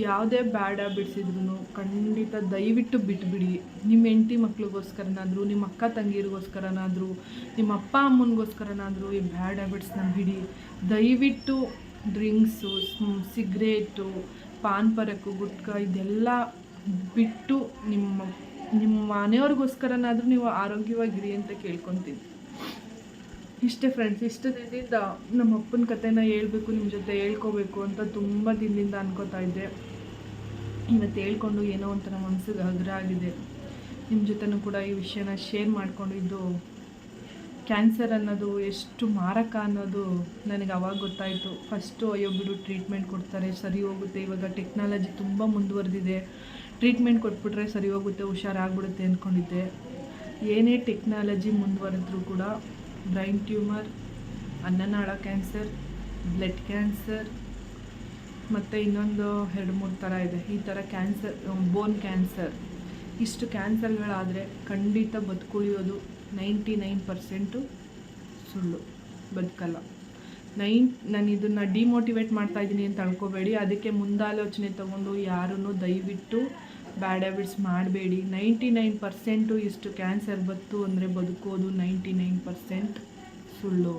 ಯಾವುದೇ ಬ್ಯಾಡ್ ಹ್ಯಾಬಿಟ್ಸ್ ಇದ್ರೂ ಖಂಡಿತ ದಯವಿಟ್ಟು ಬಿಟ್ಬಿಡಿ. ನಿಮ್ಮ ಹೆಂಡತಿ ಮಕ್ಳಿಗೋಸ್ಕರನಾದರೂ ನಿಮ್ಮ ಅಕ್ಕ ತಂಗಿರಿಗೋಸ್ಕರನಾದರೂ ನಿಮ್ಮ ಅಪ್ಪ ಅಮ್ಮನಿಗೋಸ್ಕರನಾದರೂ ಈ ಬ್ಯಾಡ್ ಹ್ಯಾಬಿಟ್ಸ್ನ ಬಿಡಿ. ದಯವಿಟ್ಟು ಡ್ರಿಂಕ್ಸು ಸಿಗ್ರೇಟು, ಪಾನ್ ಪರಕು, ಗುಟ್ಕ ಇದೆಲ್ಲ ಬಿಟ್ಟು ನಿಮ್ಮ ನಿಮ್ಮ ಮನೆಯವ್ರಿಗೋಸ್ಕರನಾದರೂ ನೀವು ಆರೋಗ್ಯವಾಗಿರಿ ಅಂತ ಕೇಳ್ಕೊತೀನಿ. ಇಷ್ಟೇ ಫ್ರೆಂಡ್ಸ್ ಇಷ್ಟು ದಿನದಿಂದ ನಮ್ಮ ಅಪ್ಪನ ಕಥೆನ ಹೇಳ್ಬೇಕು ನಿಮ್ಮ ಜೊತೆ ಹೇಳ್ಕೋಬೇಕು ಅಂತ ತುಂಬ ದಿನದಿಂದ ಅನ್ಕೋತಾ ಇದ್ದೆ. ಇವತ್ತು ಹೇಳ್ಕೊಂಡು ಏನೋ ಒಂಥರ ಮನಸ್ಸಿಗೆ ಹಗುರ ಆಗಿದೆ. ನಿಮ್ಮ ಜೊತೆನೂ ಕೂಡ ಈ ವಿಷಯನ ಶೇರ್ ಮಾಡ್ಕೊಂಡಿದ್ದು ಕ್ಯಾನ್ಸರ್ ಅನ್ನೋದು ಎಷ್ಟು ಮಾರಕ ಅನ್ನೋದು ನನಗೆ ಅವಾಗ ಗೊತ್ತಾಯಿತು. ಫಸ್ಟು ಅಯ್ಯೋ ಬಿಡು ಟ್ರೀಟ್ಮೆಂಟ್ ಕೊಡ್ತಾರೆ, ಸರಿ ಹೋಗುತ್ತೆ. ಇವಾಗ ಟೆಕ್ನಾಲಜಿ ತುಂಬ ಮುಂದುವರೆದಿದೆ. ಟ್ರೀಟ್ಮೆಂಟ್ ಕೊಟ್ಬಿಟ್ರೆ ಸರಿ ಹೋಗುತ್ತೆ, ಹುಷಾರಾಗ್ಬಿಡುತ್ತೆ ಅಂದ್ಕೊಂಡಿದ್ದೆ ಏನೇ ಟೆಕ್ನಾಲಜಿ ಮುಂದುವರೆದ್ರೂ ಕೂಡ ಬ್ರೈನ್ ಟ್ಯೂಮರ್ ಅನ್ನನಾಳ ಕ್ಯಾನ್ಸರ್ ಬ್ಲಡ್ ಕ್ಯಾನ್ಸರ್ ಮತ್ತು ಇನ್ನೊಂದು ಎರಡು ಮೂರು ಥರ ಇದೆ. ಈ ಥರ ಕ್ಯಾನ್ಸರ್ ಬೋನ್ ಕ್ಯಾನ್ಸರ್ ಇಷ್ಟು ಕ್ಯಾನ್ಸರ್ಗಳಾದರೆ ಖಂಡಿತ ಬದುಕುಳಿಯೋದು ನೈಂಟಿ ನೈನ್ ಪರ್ಸೆಂಟು ಸುಳ್ಳು, ಬದುಕಲ್ಲ. ನೈನ್, ನಾನು ಇದನ್ನು ಡಿಮೋಟಿವೇಟ್ ಮಾಡ್ತಾ ಇದ್ದೀನಿ ಅಂತ ಅಳ್ಕೋಬೇಡಿ ಅದಕ್ಕೆ ಮುಂದಾಲೋಚನೆ ತೊಗೊಂಡು ಯಾರನ್ನು ದಯವಿಟ್ಟು ಬ್ಯಾಡ್ ಹ್ಯಾಬಿಟ್ಸ್ ಮಾಡಬೇಡಿ. ನೈಂಟಿ ನೈನ್ ಪರ್ಸೆಂಟು ಇಷ್ಟು ಕ್ಯಾನ್ಸರ್ ಬತ್ತು ಅಂದರೆ ಬದುಕೋದು ನೈಂಟಿ ನೈನ್ ಪರ್ಸೆಂಟ್ ಸುಳ್ಳು.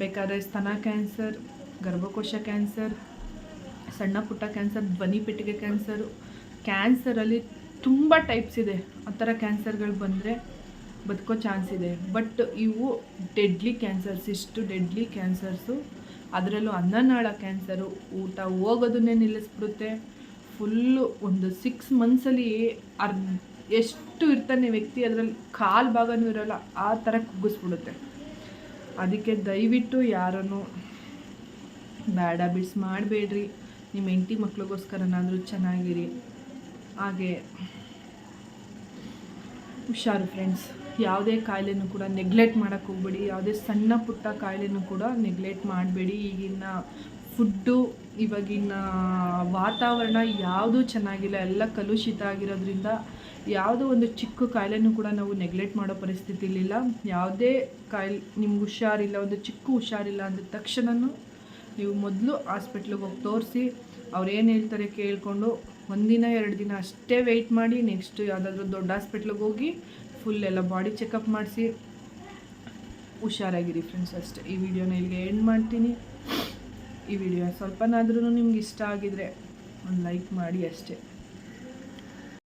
ಬೇಕಾದ್ರೆ ಸ್ತನ ಕ್ಯಾನ್ಸರ್ ಗರ್ಭಕೋಶ ಕ್ಯಾನ್ಸರ್ ಸಣ್ಣ ಪುಟ್ಟ ಕ್ಯಾನ್ಸರ್ ಧ್ವನಿ ಪೆಟ್ಟಿಗೆ ಕ್ಯಾನ್ಸರು ಕ್ಯಾನ್ಸರಲ್ಲಿ ತುಂಬ ಟೈಪ್ಸ್ ಇದೆ. ಆ ಥರ ಕ್ಯಾನ್ಸರ್ಗಳು ಬಂದರೆ ಬದುಕೋ ಚಾನ್ಸ್ ಇದೆ. ಬಟ್ ಇವು ಡೆಡ್ಲಿ ಕ್ಯಾನ್ಸರ್ಸ್ ಇಷ್ಟು ಡೆಡ್ಲಿ ಕ್ಯಾನ್ಸರ್ಸು ಅದರಲ್ಲೂ ಅನ್ನನಾಳ ಕ್ಯಾನ್ಸರು ಊಟ ಹೋಗೋದನ್ನೇ ನಿಲ್ಲಿಸ್ಬಿಡುತ್ತೆ. ಫುಲ್ಲು ಒಂದು ಸಿಕ್ಸ್ ಮಂತ್ಸಲ್ಲಿ ಅರ್ಧ ಎಷ್ಟು ಇರ್ತಾನೆ ವ್ಯಕ್ತಿ ಅದರಲ್ಲಿ ಕಾಲು ಭಾಗನೂ ಇರೋಲ್ಲ, ಆ ಥರ ಕುಗ್ಗಿಸ್ಬಿಡುತ್ತೆ. ಅದಕ್ಕೆ ದಯವಿಟ್ಟು ಯಾರನ್ನು ಬ್ಯಾಡ್ ಹ್ಯಾಬಿಟ್ಸ್ ಮಾಡಬೇಡ್ರಿ. ನಿಮ್ಮ ಹೆಂಡತಿ ಮಕ್ಳಿಗೋಸ್ಕರನಾದರೂ ಚೆನ್ನಾಗಿರಿ. ಹಾಗೆ ಹುಷಾರು ಫ್ರೆಂಡ್ಸ್ ಯಾವುದೇ ಕಾಯಿಲೆನೂ ಕೂಡ ನೆಗ್ಲೆಕ್ಟ್ ಮಾಡೋಕ್ಕೆ ಹೋಗ್ಬೇಡಿ. ಯಾವುದೇ ಸಣ್ಣ ಪುಟ್ಟ ಕಾಯಿಲೆನೂ ಕೂಡ ನೆಗ್ಲೆಕ್ಟ್ ಮಾಡಬೇಡಿ. ಈಗಿನ ಫುಡ್ಡು ಇವಾಗಿನ ವಾತಾವರಣ ಯಾವುದೂ ಚೆನ್ನಾಗಿಲ್ಲ, ಎಲ್ಲ ಕಲುಷಿತ ಆಗಿರೋದ್ರಿಂದ ಯಾವುದೋ ಒಂದು ಚಿಕ್ಕ ಕಾಯಿಲೆನೂ ಕೂಡ ನಾವು ನೆಗ್ಲೆಕ್ಟ್ ಮಾಡೋ ಪರಿಸ್ಥಿತಿಲಿಲ್ಲ ಯಾವುದೇ ಕಾಯಿಲೆ ನಿಮ್ಗೆ ಹುಷಾರಿಲ್ಲ, ಒಂದು ಚಿಕ್ಕ ಹುಷಾರಿಲ್ಲ ಅಂದ ತಕ್ಷಣವೂ ನೀವು ಮೊದಲು ಹಾಸ್ಪಿಟ್ಲಿಗೆ ಹೋಗಿ ತೋರಿಸಿ, ಅವ್ರು ಏನು ಹೇಳ್ತಾರೆ ಕೇಳಿಕೊಂಡು ಒಂದಿನ, ಎರಡು ದಿನ ಅಷ್ಟೇ ವೆಯ್ಟ್ ಮಾಡಿ ನೆಕ್ಸ್ಟ್ ಯಾವುದಾದ್ರೂ ದೊಡ್ಡ ಹಾಸ್ಪಿಟ್ಲಿಗೆ ಹೋಗಿ ಫುಲ್ ಎಲ್ಲ ಬಾಡಿ ಚೆಕಪ್ ಮಾಡಿಸಿ, ಹುಷಾರಾಗಿರಿ ಫ್ರೆಂಡ್ಸ್ ಅಷ್ಟೇ. ಈ ವಿಡಿಯೋನ ಇಲ್ಲಿಗೆ ಎಂಡ್ ಮಾಡ್ತೀನಿ. ಈ ವಿಡಿಯೋ. ಸ್ವಲ್ಪನಾದ್ರೂ ನಿಮ್ಗೆ ಇಷ್ಟ ಆಗಿದ್ರೆ ಒಂದು ಲೈಕ್ ಮಾಡಿ ಅಷ್ಟೇ.